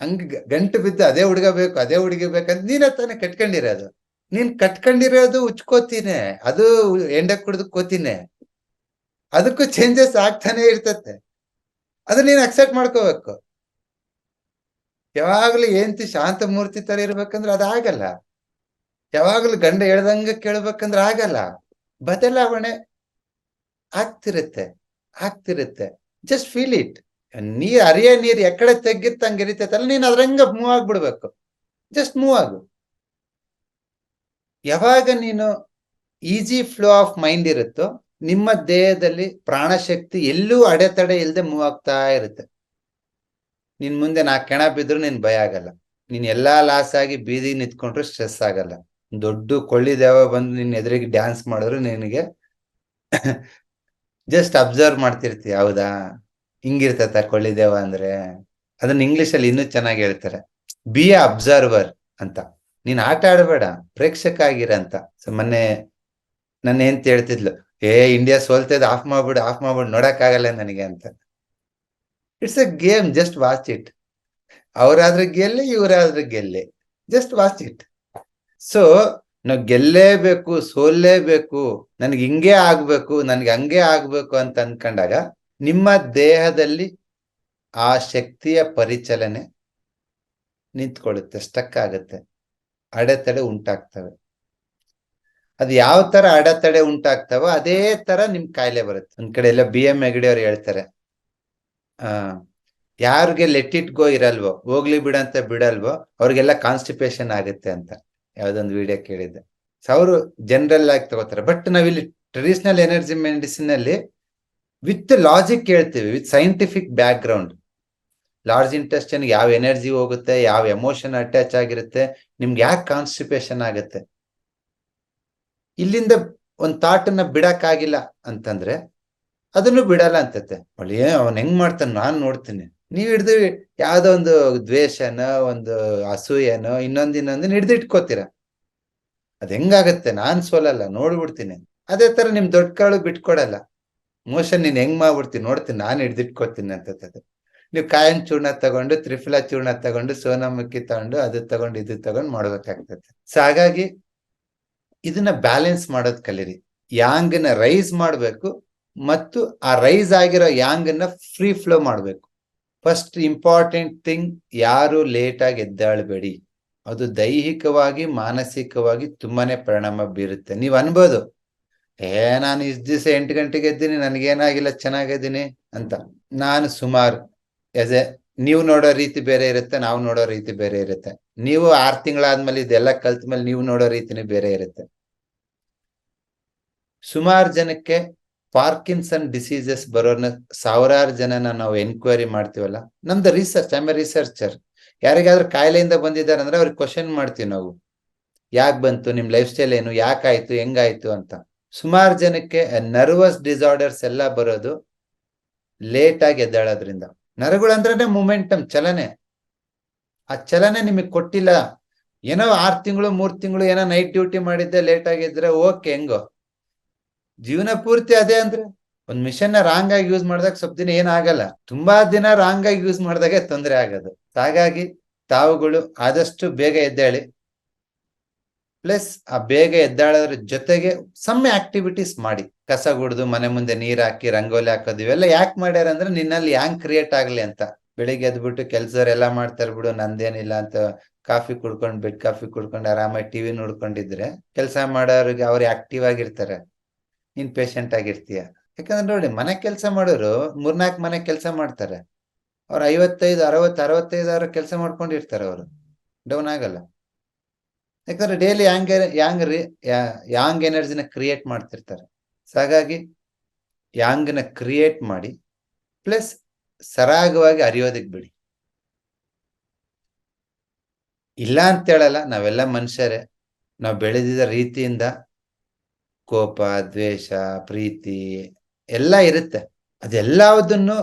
ಹಂಗ ಗಂಟು ಬಿದ್ದು ಅದೇ ಹುಡುಗ ಬೇಕು, ಅದೇ ಹುಡುಗಿ ಬೇಕಂತ ನೀನೇ ತಾನೇ ಕಟ್ಕೊಂಡಿರೋದು ನೀನ್ ಕಟ್ಕೊಂಡಿರೋದು ಉಚ್ಕೋತೀನಿ, ಅದು ಎಂಡ ಕುಡ್ದು ಕೋತೀನಿ. ಅದಕ್ಕೂ ಚೇಂಜಸ್ ಆಗ್ತಾನೆ ಇರ್ತತೆ. ಅದು ನೀನ್ ಅಕ್ಸೆಪ್ಟ್ ಮಾಡ್ಕೋಬೇಕು. ಯಾವಾಗ್ಲೂ ಏಂತಿ ಶಾಂತ ಮೂರ್ತಿ ತರ ಇರ್ಬೇಕಂದ್ರೆ ಅದಾಗಲ್ಲ ಯಾವಾಗ್ಲೂ ಗಂಡ ಹೇಳ್ದಂಗ ಕೇಳ್ಬೇಕಂದ್ರೆ ಆಗಲ್ಲ. ಬದಲಾವಣೆ ಆಗ್ತಿರುತ್ತೆ ಆಗ್ತಿರುತ್ತೆ. ಜಸ್ಟ್ ಫೀಲ್ ಇಟ್ ನೀರ್ ಅರಿಯ ನೀರ್ ಎಕ್ಕಡೆ ತೆಗ್ಗಿತ್ತಂಗೆ ಇರಿತೈತಲ್ಲ ನೀನ್ ಅದ್ರಂಗ ಮೂವ್ ಆಗ್ಬಿಡ್ಬೇಕು. ಜಸ್ಟ್ ಮೂವ್ ಆಗು. ಯಾವಾಗ ನೀನು ಈಸಿ ಫ್ಲೋ ಆಫ್ ಮೈಂಡ್ ಇರುತ್ತೋ, ನಿಮ್ಮ ದೇಹದಲ್ಲಿ ಪ್ರಾಣಶಕ್ತಿ ಎಲ್ಲೂ ಅಡೆತಡೆ ಇಲ್ಲದೆ ಮೂವ್ ಆಗ್ತಾ ಇರುತ್ತೆ. ನಿನ್ ಮುಂದೆ ನಾ ಕೆಣ ಬಿದ್ರು ನಿನ್ ಭಯ ಆಗಲ್ಲ. ನೀನ್ ಎಲ್ಲಾ ಲಾಸ್ ಆಗಿ ಬೀದಿ ನಿಂತ್ಕೊಂಡ್ರು ಸ್ಟ್ರೆಸ್ ಆಗಲ್ಲ. ದೊಡ್ಡ ಕೊಳ್ಳಿ ದೇವ ಬಂದು ನಿನ್ ಎದುರಿಗೆ ಡ್ಯಾನ್ಸ್ ಮಾಡಿದ್ರು ನಿನಗೆ ಜಸ್ಟ್ ಅಬ್ಸರ್ವ್ ಮಾಡ್ತಿರ್ತೀಯ, ಹೌದಾ? ಹಿಂಗಿರ್ತತ ಕೊಳ್ಳಿದೇವ ಅಂದ್ರೆ ಅದನ್ನ ಇಂಗ್ಲಿಷ್ ಅಲ್ಲಿ ಇನ್ನೂ ಚೆನ್ನಾಗಿ ಹೇಳ್ತಾರೆ. ಬಿ ಎ ಅಬ್ಸರ್ವರ್ ಅಂತ. ನೀನ್ ಆಟ ಆಡಬೇಡ, ಪ್ರೇಕ್ಷಕ ಆಗಿರ ಅಂತ. ಸೊ ಮೊನ್ನೆ ನನ್ನ ಏನ್ ಹೇಳ್ತಿದ್ಲು, ಏ ಇಂಡಿಯಾ ಸೋಲ್ತದ ಆಫ್ ಮಾಡ್ಬಿಡು ಆಫ್ ಮಾಡ್ಬಿಡು ನೋಡಕ್ ಆಗಲ್ಲ ನನಗೆ ಅಂತ. It's a game just watch it ಅವರಾದ್ರೆ ಗೆಲ್ಲಿ, ಇವ್ರಾದ್ರೆ ಗೆಲ್ಲಿ. ಜಸ್ಟ್ ವಾಚ್ ಇಟ್ ಸೊ ನಾವು ಗೆಲ್ಲೇಬೇಕು, ಸೋಲ್ಲೇಬೇಕು, ನನ್ಗೆ ಹಿಂಗೆ ಆಗ್ಬೇಕು, ನನ್ಗೆ ಹಂಗೆ ಆಗ್ಬೇಕು ಅಂತ ಅನ್ಕೊಂಡಾಗ ನಿಮ್ಮ ದೇಹದಲ್ಲಿ ಆ ಶಕ್ತಿಯ ಪರಿಚಲನೆ ನಿಂತ್ಕೊಳ್ಳುತ್ತೆ ಸ್ಟಕ್ ಆಗುತ್ತೆ, ಅಡೆತಡೆ ಉಂಟಾಗ್ತವೆ. ಅದು ಯಾವ ತರ ಅಡೆತಡೆ ಉಂಟಾಗ್ತವೋ ಅದೇ ತರ ನಿಮ್ ಕಾಯಿಲೆ ಬರುತ್ತೆ. ಒಂದ್ ಕಡೆ ಎಲ್ಲ ಬಿ ಎಂ ಹೆಗಡೆ ಅವ್ರು ಹೇಳ್ತಾರೆ, ಆ, ಯಾರಿಗೆ ಲೆಟ್ ಇಟ್ ಗೋ ಇರಲ್ವೋ, ಹೋಗ್ಲಿ ಬಿಡಂತ ಬಿಡಲ್ವೋ, ಅವ್ರಿಗೆಲ್ಲ ಕಾನ್ಸ್ಟಿಪೇಷನ್ ಆಗುತ್ತೆ ಅಂತ ಯಾವ್ದೊಂದು ವಿಡಿಯೋ ಕೇಳಿದ್ದೆ. ಸೊ ಅವರು ಜನರಲ್ ಆಗಿ ತಗೋತಾರೆ. ಬಟ್ ನಾವಿಲ್ಲಿ ಟ್ರೆಡಿಷನಲ್ ಎನರ್ಜಿ ಮೆಡಿಸಿನ್ ಅಲ್ಲಿ ವಿತ್ ಲಾಜಿಕ್ ಹೇಳ್ತೀವಿ with scientific background large intestine ಯಾವ ಎನರ್ಜಿ ಹೋಗುತ್ತೆ, ಯಾವ ಎಮೋಷನ್ ಅಟ್ಯಾಚ್ ಆಗಿರುತ್ತೆ, ನಿಮ್ಗೆ ಯಾಕೆ ಕಾನ್ಸ್ಟಿಪೇಷನ್ ಆಗುತ್ತೆ? ಇಲ್ಲಿಂದ ಒಂದು ಥಾಟನ್ನ ಬಿಡಕ್ಕಾಗಿಲ್ಲ ಅಂತಂದ್ರೆ ಅದನ್ನು ಬಿಡಲ್ಲ ಅಂತತೆ. ಒಳ್ಳೆಯ ಅವನ್ ಹೆಂಗ್ ಮಾಡ್ತಾನೆ ನಾನು ನೋಡ್ತೀನಿ. ನೀವ್ ಹಿಡ್ದು ಯಾವ್ದೋ ಒಂದು ದ್ವೇಷನೋ, ಒಂದು ಅಸೂಯನೋ ಇನ್ನೊಂದ್ ಇನ್ನೊಂದನ್ನ ಹಿಡ್ದು ಇಟ್ಕೋತೀರ. ಅದ್ ಹೆಂಗಾಗತ್ತೆ? ನಾನ್ ಸೋಲಲ್ಲ, ನೋಡ್ಬಿಡ್ತೀನಿ. ಅದೇ ತರ ನಿಮ್ ದೊಡ್ಡ ಕಾಳು ಬಿಟ್ಕೊಡಲ್ಲ. ಮೋಷನ್ ನೀನ್ ಹೆಂಗ್ ಮಾಡ್ಬಿಡ್ತೀನಿ ನೋಡ್ತೀನಿ, ನಾನು ಹಿಡ್ದಿಟ್ಕೋತೀನಿ ಅಂತದ್ದು ನೀವು ಕಾಯನ್ ಚೂರ್ಣ ತಗೊಂಡು, ತ್ರಿಫಲ ಚೂರ್ಣ ತಗೊಂಡು ಸೋನಾಮಕ್ಕಿ ತಗೊಂಡು, ಅದು ತಗೊಂಡು, ಇದು ತಗೊಂಡು ಮಾಡ್ಬೇಕಾಗ್ತದೆ. ಸೊ ಹಾಗಾಗಿ ಇದನ್ನ ಬ್ಯಾಲೆನ್ಸ್ ಮಾಡೋದ್ ಕಲೀರಿ. ಯಾಂಗನ್ನ ರೈಸ್ ಮಾಡ್ಬೇಕು ಮತ್ತು ಆ ರೈಸ್ ಆಗಿರೋ ಯಾಂಗನ್ನ ಫ್ರೀ ಫ್ಲೋ ಮಾಡ್ಬೇಕು. ಫಸ್ಟ್ ಇಂಪಾರ್ಟೆಂಟ್ ಥಿಂಗ್ ಯಾರು ಲೇಟ್ ಆಗಿ ಎದ್ದಾಳ್ಬೇಡಿ. ಅದು ದೈಹಿಕವಾಗಿ, ಮಾನಸಿಕವಾಗಿ ತುಂಬಾನೇ ಪರಿಣಾಮ ಬೀರುತ್ತೆ. ನೀವ್ ಅನ್ಬೋದು ಏ, ನಾನು ಇಸ್ ದಿವಸ ಎಂಟು ಗಂಟೆಗೆ ಎದ್ದೀನಿ, ನನಗೇನಾಗಿಲ್ಲ, ಚೆನ್ನಾಗಿದ್ದೀನಿ ಅಂತ. ನಾನು ಸುಮಾರು, ಎಸ್ ಎ, ನೀವು ನೋಡೋ ರೀತಿ ಬೇರೆ ಇರುತ್ತೆ, ನಾವು ನೋಡೋ ರೀತಿ ಬೇರೆ ಇರುತ್ತೆ. ನೀವು ಆರು ತಿಂಗಳಾದ್ಮೇಲೆ ಇದೆಲ್ಲ ಕಲ್ತ ಮೇಲೆ ನೀವು ನೋಡೋ ರೀತಿನೇ ಬೇರೆ ಇರುತ್ತೆ. ಸುಮಾರು ಜನಕ್ಕೆ ಪಾರ್ಕಿನ್ಸನ್ ಡಿಸೀಸಸ್ ಬರೋರ್ನ, ಸಾವಿರಾರು ಜನನ ನಾವು ಎನ್ಕ್ವೈರಿ ಮಾಡ್ತೀವಲ್ಲ? ನಮ್ದು ರಿಸರ್ಚ್ ಐ ಎ ರಿಸರ್ಚರ್ ಯಾರಿಗಾದ್ರೂ ಕಾಯಿಲೆಯಿಂದ ಬಂದಿದ್ದಾರೆ ಅಂದ್ರೆ ಅವ್ರಿಗೆ ಕ್ವಶನ್ ಮಾಡ್ತೀವಿ ನಾವು. ಯಾಕೆ ಬಂತು, ನಿಮ್ ಲೈಫ್ ಸ್ಟೈಲ್ ಏನು ಯಾಕಾಯ್ತು ಹೆಂಗಾಯ್ತು ಅಂತ. ಸುಮಾರು ಜನಕ್ಕೆ ನರ್ವಸ್ ಡಿಸಾರ್ಡರ್ಸ್ ಎಲ್ಲ ಬರೋದು ಲೇಟ್ ಆಗಿ ಎದ್ದೇಳೋದ್ರಿಂದ. ನರಗಳು ಮೂಮೆಂಟಮ್ ಮೊಮೆಂಟಮ್ ಚಲನೆ. ಆ ಚಲನೆ ನಿಮಗೆ ಕೊಟ್ಟಿಲ್ಲ. ಏನೋ ಆರ್ ತಿಂಗಳು, ಮೂರು ತಿಂಗಳು ಏನೋ ನೈಟ್ ಡ್ಯೂಟಿ ಮಾಡಿದ್ದೆ ಲೇಟ್ ಆಗಿದ್ರೆ ಓಕೆ ಹೆಂಗೋ. ಜೀವನ ಪೂರ್ತಿ ಅದೇ ಅಂದ್ರೆ, ಒಂದ್ ಮಿಷನ್ನ ರಾಂಗ್ ಆಗಿ ಯೂಸ್ ಮಾಡಿದಾಗ ಸ್ವಲ್ಪ ದಿನ ಏನಾಗಲ್ಲ ತುಂಬಾ ದಿನ ರಾಂಗ್ ಆಗಿ ಯೂಸ್ ಮಾಡಿದಾಗೆ ತೊಂದರೆ ಆಗೋದು. ಹಾಗಾಗಿ ತಾವುಗಳು ಆದಷ್ಟು ಬೇಗ ಎದ್ದೇಳಿ. ಪ್ಲಸ್ ಆ ಬೇಗ ಎದ್ದಾಳೋದ್ರ ಜೊತೆಗೆ ಸಮ್ಮೆ ಆಕ್ಟಿವಿಟೀಸ್ ಮಾಡಿ. ಕಸ ಗುಡ್ದು, ಮನೆ ಮುಂದೆ ನೀರ್ ಹಾಕಿ, ರಂಗೋಲಿ ಹಾಕೋದು, ಇವೆಲ್ಲ ಯಾಕೆ ಮಾಡ್ಯಾರ ಅಂದ್ರೆ ನಿನ್ನಲ್ಲಿ ಹ್ಯಾಂಗ್ ಕ್ರಿಯೇಟ್ ಆಗ್ಲಿ ಅಂತ. ಬೆಳಿಗ್ಗೆ ಎದ್ಬಿಟ್ಟು ಕೆಲ್ಸದವ್ರೆಲ್ಲ ಮಾಡ್ತಾರೆ ಬಿಡು ನಂದೇನಿಲ್ಲ ಅಂತ ಕಾಫಿ ಕುಡ್ಕೊಂಡು, ಬೆಡ್ ಕಾಫಿ ಕುಡ್ಕೊಂಡು, ಆರಾಮಾಗಿ ಟಿವಿ ನೋಡ್ಕೊಂಡಿದ್ರೆ ಕೆಲಸ ಮಾಡೋರಿಗೆ ಅವ್ರು ಆಕ್ಟಿವ್ ಆಗಿರ್ತಾರೆ. ನೀನ್ ಪೇಷಂಟ್ ಆಗಿರ್ತೀಯ. ಯಾಕಂದ್ರೆ ನೋಡಿ, ಮನೆ ಕೆಲಸ ಮಾಡೋರು ಮೂರ್ನಾಲ್ಕು ಮನೆ ಕೆಲಸ ಮಾಡ್ತಾರೆ. ಅವ್ರು ಐವತ್ತೈದು, ಅರವತ್ತು ಅರವತ್ತೈದು ಸಾವಿರ ಕೆಲಸ ಮಾಡ್ಕೊಂಡಿರ್ತಾರೆ ಅವರು. ಡೌನ್ ಆಗಲ್ಲ. ಯಾಕಂದ್ರೆ ಡೈಲಿ ಯಾಂಗ್ ಯಾಂಗ್ ಯಾಂಗ್ ಎನರ್ಜಿನ ಕ್ರಿಯೇಟ್ ಮಾಡ್ತಿರ್ತಾರೆ. ಸೊ ಹಾಗಾಗಿ ಯಾಂಗ್ನ ಕ್ರಿಯೇಟ್ ಮಾಡಿ ಪ್ಲಸ್ ಸರಾಗವಾಗಿ ಅರಿಯೋದಿಕ್ ಬಿಡಿ. ಇಲ್ಲ ಅಂತ ಹೇಳಲ್ಲ, ನಾವೆಲ್ಲ ಮನುಷ್ಯರೇ. ನಾವು ಬೆಳೆದಿದ್ದ ರೀತಿಯಿಂದ ಕೋಪ, ದ್ವೇಷ, ಪ್ರೀತಿ ಎಲ್ಲ ಇರುತ್ತೆ. ಅದೆಲ್ಲದನ್ನು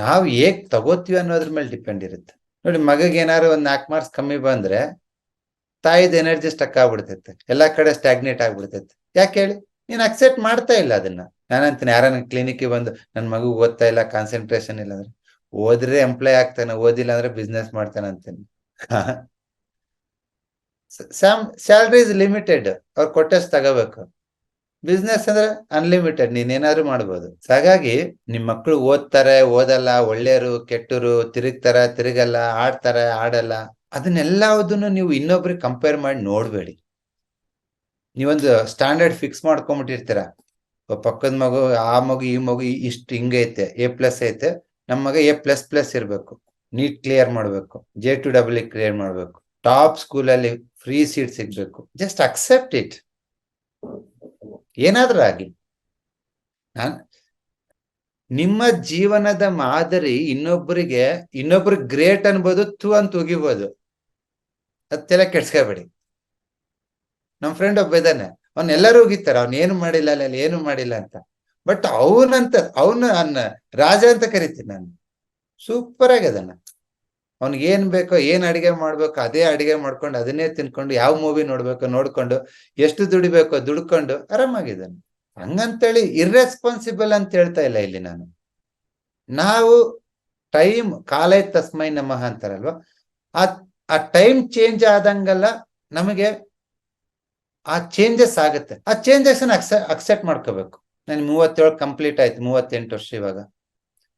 ನಾವು ಹೇಗ್ ತಗೋತೀವಿ ಅನ್ನೋದ್ರ ಮೇಲೆ ಡಿಪೆಂಡ್ ಇರುತ್ತೆ. ನೋಡಿ, ಮಗಗೆ ಏನಾದ್ರು ಒಂದ್ ನಾಲ್ಕು ಮಾರ್ಕ್ಸ್ ಕಮ್ಮಿ ಬಂದ್ರೆ ತಾಯಿದ ಎನರ್ಜಿ ಸ್ಟಕ್ ಆಗ್ಬಿಡ್ತೈತೆ. ಎಲ್ಲಾ ಕಡೆ ಸ್ಟಾಗ್ನೇಟ್ ಆಗ್ಬಿಡ್ತೈತೆ. ಯಾಕೆ ಹೇಳಿ? ನೀನ್ ಅಕ್ಸೆಪ್ಟ್ ಮಾಡ್ತಾ ಇಲ್ಲ ಅದನ್ನ. ನಾನಂತೀನಿ, ಯಾರ ಕ್ಲಿನಿಕ್ ಬಂದು ನನ್ ಮಗು ಓದ್ತಾ ಇಲ್ಲ ಕಾನ್ಸಂಟ್ರೇಷನ್ ಇಲ್ಲ ಅಂದ್ರೆ, ಓದ್ರೆ ಎಂಪ್ಲಾಯ್ ಆಗ್ತಾನೆ, ಓದಿಲ್ಲ ಅಂದ್ರೆ ಬಿಸ್ನೆಸ್ ಮಾಡ್ತಾನೆ ಅಂತೀನಿ. ಸ್ಯಾಮ್ ಸ್ಯಾಲ್ರಿ ಇಸ್ ಲಿಮಿಟೆಡ್ ಅವ್ರು ಕೊಟ್ಟಷ್ಟು ತಗೋಬೇಕು. ಬಿಸ್ನೆಸ್ ಅಂದ್ರೆ ಅನ್ಲಿಮಿಟೆಡ್ ನೀನ್ ಏನಾದ್ರು ಮಾಡ್ಬೋದು. ಹಾಗಾಗಿ ನಿಮ್ ಮಕ್ಳು ಓದ್ತಾರೆ, ಓದಲ್ಲ ಒಳ್ಳೆಯರು ಕೆಟ್ಟರು ತಿರುಗ್ತಾರ, ತಿರುಗಲ್ಲ, ಆಡ್ತಾರೆ, ಆಡಲ್ಲ. ಅದನ್ನೆಲ್ಲದನ್ನು ನೀವು ಇನ್ನೊಬ್ರಿಗೆ ಕಂಪೇರ್ ಮಾಡಿ ನೋಡಬೇಡಿ. ನೀವೊಂದು ಸ್ಟ್ಯಾಂಡರ್ಡ್ ಫಿಕ್ಸ್ ಮಾಡ್ಕೊಂಬಿಟ್ಟಿರ್ತೀರ. ಪಕ್ಕದ ಮಗು, ಆ ಮಗು, ಈ ಮಗು ಇಷ್ಟು ಹಿಂಗೈತೆ ಎ ಪ್ಲಸ್ ಐತೆ ನಮ್ಮ ಮಗ ಎ ಪ್ಲಸ್ ಪ್ಲಸ್ ಇರಬೇಕು. ನೀಟ್ ಕ್ಲಿಯರ್ ಮಾಡಬೇಕು ಜೆ ಟು ಡಬ್ಲ್ಯೂ ಕ್ಲಿಯರ್ ಮಾಡಬೇಕು. ಟಾಪ್ ಸ್ಕೂಲಲ್ಲಿ ಫ್ರೀ ಸೀಟ್ ಸಿಗ್ಬೇಕು. ಜಸ್ಟ್ ಅಕ್ಸೆಪ್ಟ್ ಇಟ್ ಏನಾದ್ರೂ ಆಗಿ. ನಾನು, ನಿಮ್ಮ ಜೀವನದ ಮಾದರಿ ಇನ್ನೊಬ್ಬರಿಗೆ ಇನ್ನೊಬ್ರಿಗೆ ಗ್ರೇಟ್ ಅನ್ಬೋದು ತು ಅಂತ ಉಗಿಬೋದು. ಅದ್ ತಲೆ ಕೆಡ್ಸ್ಕೋಬೇಡಿ. ನಮ್ ಫ್ರೆಂಡ್ ಒಬ್ಬ ಇದ್ದಾನೆ. ಅವ್ನ ಎಲ್ಲರೂ ಉಗಿತಾರ ಅವ್ನ ಏನು ಮಾಡಿಲ್ಲ, ಅಲ್ಲ ಏನು ಮಾಡಿಲ್ಲ ಅಂತ. ಬಟ್ ಅವನಂತ, ಅವನ, ಅನ್ನ ರಾಜ ಅಂತ ಕರಿತೀನಿ ನಾನು. ಸೂಪರ್ ಆಗ್ಯದಣ್ಣ ಅವ್ನಿಗೆ ಏನ್ ಬೇಕೋ, ಏನ್ ಅಡಿಗೆ ಮಾಡ್ಬೇಕು, ಅದೇ ಅಡಿಗೆ ಮಾಡ್ಕೊಂಡು, ಅದನ್ನೇ ತಿನ್ಕೊಂಡು, ಯಾವ ಮೂವಿ ನೋಡ್ಬೇಕು, ನೋಡ್ಕೊಂಡು, ಎಷ್ಟು ದುಡಿಬೇಕೋ, ದುಡ್ಕೊಂಡು ಆರಾಮಾಗಿದ್ದಾನೆ. ಹಂಗಂತೇಳಿ ಇರ್ರೆಸ್ಪಾನ್ಸಿಬಲ್ ಅಂತ ಹೇಳ್ತಾ ಇಲ್ಲ ಇಲ್ಲಿ ನಾನು. ನಾವು ಟೈಮ್ ಕಾಲೇ ತಸ್ಮೈ ನಮಃ ಅಂತಾರಲ್ವ? ಆ ಆ ಟೈಮ್ ಚೇಂಜ್ ಆದಂಗೆಲ್ಲ ನಮಗೆ ಆ ಚೇಂಜಸ್ ಆಗುತ್ತೆ. ಆ ಚೇಂಜಸ್ ಅಕ್ಸೆಪ್ಟ್ ಮಾಡ್ಕೋಬೇಕು. ನನ್ ಮೂವತ್ತೇಳು ಕಂಪ್ಲೀಟ್ ಆಯ್ತು, ಮೂವತ್ತೆಂಟು ವರ್ಷ ಇವಾಗ.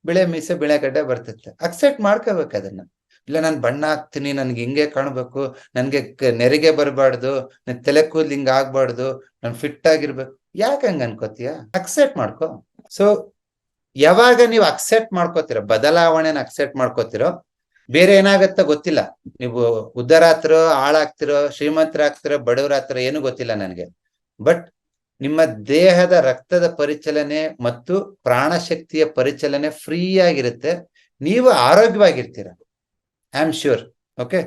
ಬಿಳೆ ಮೀಸೆ ಬಿಳೆಗಡ್ಡೆ ಬರ್ತಿತ್ತೆ. ಅಕ್ಸೆಪ್ಟ್ ಮಾಡ್ಕೋಬೇಕು ಅದನ್ನ. ಇಲ್ಲ ನಾನು ಬಣ್ಣ ಹಾಕ್ತೀನಿ, ನನ್ಗೆ ಹಿಂಗೆ ಕಾಣ್ಬೇಕು, ನನ್ಗೆ ನೆರಿಗೆ ಬರಬಾರ್ದು, ನನ್ ತಲೆ ಕೂದ್ಲು ಹಿಂಗ ಆಗ್ಬಾರ್ದು, ನಾನು ಫಿಟ್ ಆಗಿರ್ಬೇಕು. ಯಾಕೆ ಹಂಗ ಅನ್ಕೋತೀಯ? ಅಕ್ಸೆಪ್ಟ್ ಮಾಡ್ಕೋ. ಸೊ ಯಾವಾಗ ನೀವು ಅಕ್ಸೆಪ್ಟ್ ಮಾಡ್ಕೋತೀರೋ, ಬದಲಾವಣೆನ ಅಕ್ಸೆಪ್ಟ್ ಮಾಡ್ಕೋತಿರೋ ಬೇರೆ ಏನಾಗತ್ತ ಗೊತ್ತಿಲ್ಲ. ನೀವು ಉದ್ದಾರ ಆಗ್ತಿರೋ ಹಾಳಾಗ್ತಿರೋ, ಶ್ರೀಮಂತರಾಗ್ತಿರೋ, ಬಡವರಾಗ್ತಿರೋ ಏನು ಗೊತ್ತಿಲ್ಲ ನನಗೆ. ಬಟ್ ನಿಮ್ಮ ದೇಹದ ರಕ್ತದ ಪರಿಚಲನೆ ಮತ್ತು ಪ್ರಾಣಶಕ್ತಿಯ ಪರಿಚಲನೆ ಫ್ರೀ ಆಗಿರುತ್ತೆ ನೀವು ಆರೋಗ್ಯವಾಗಿರ್ತೀರ. I am sure. ಓಕೆ?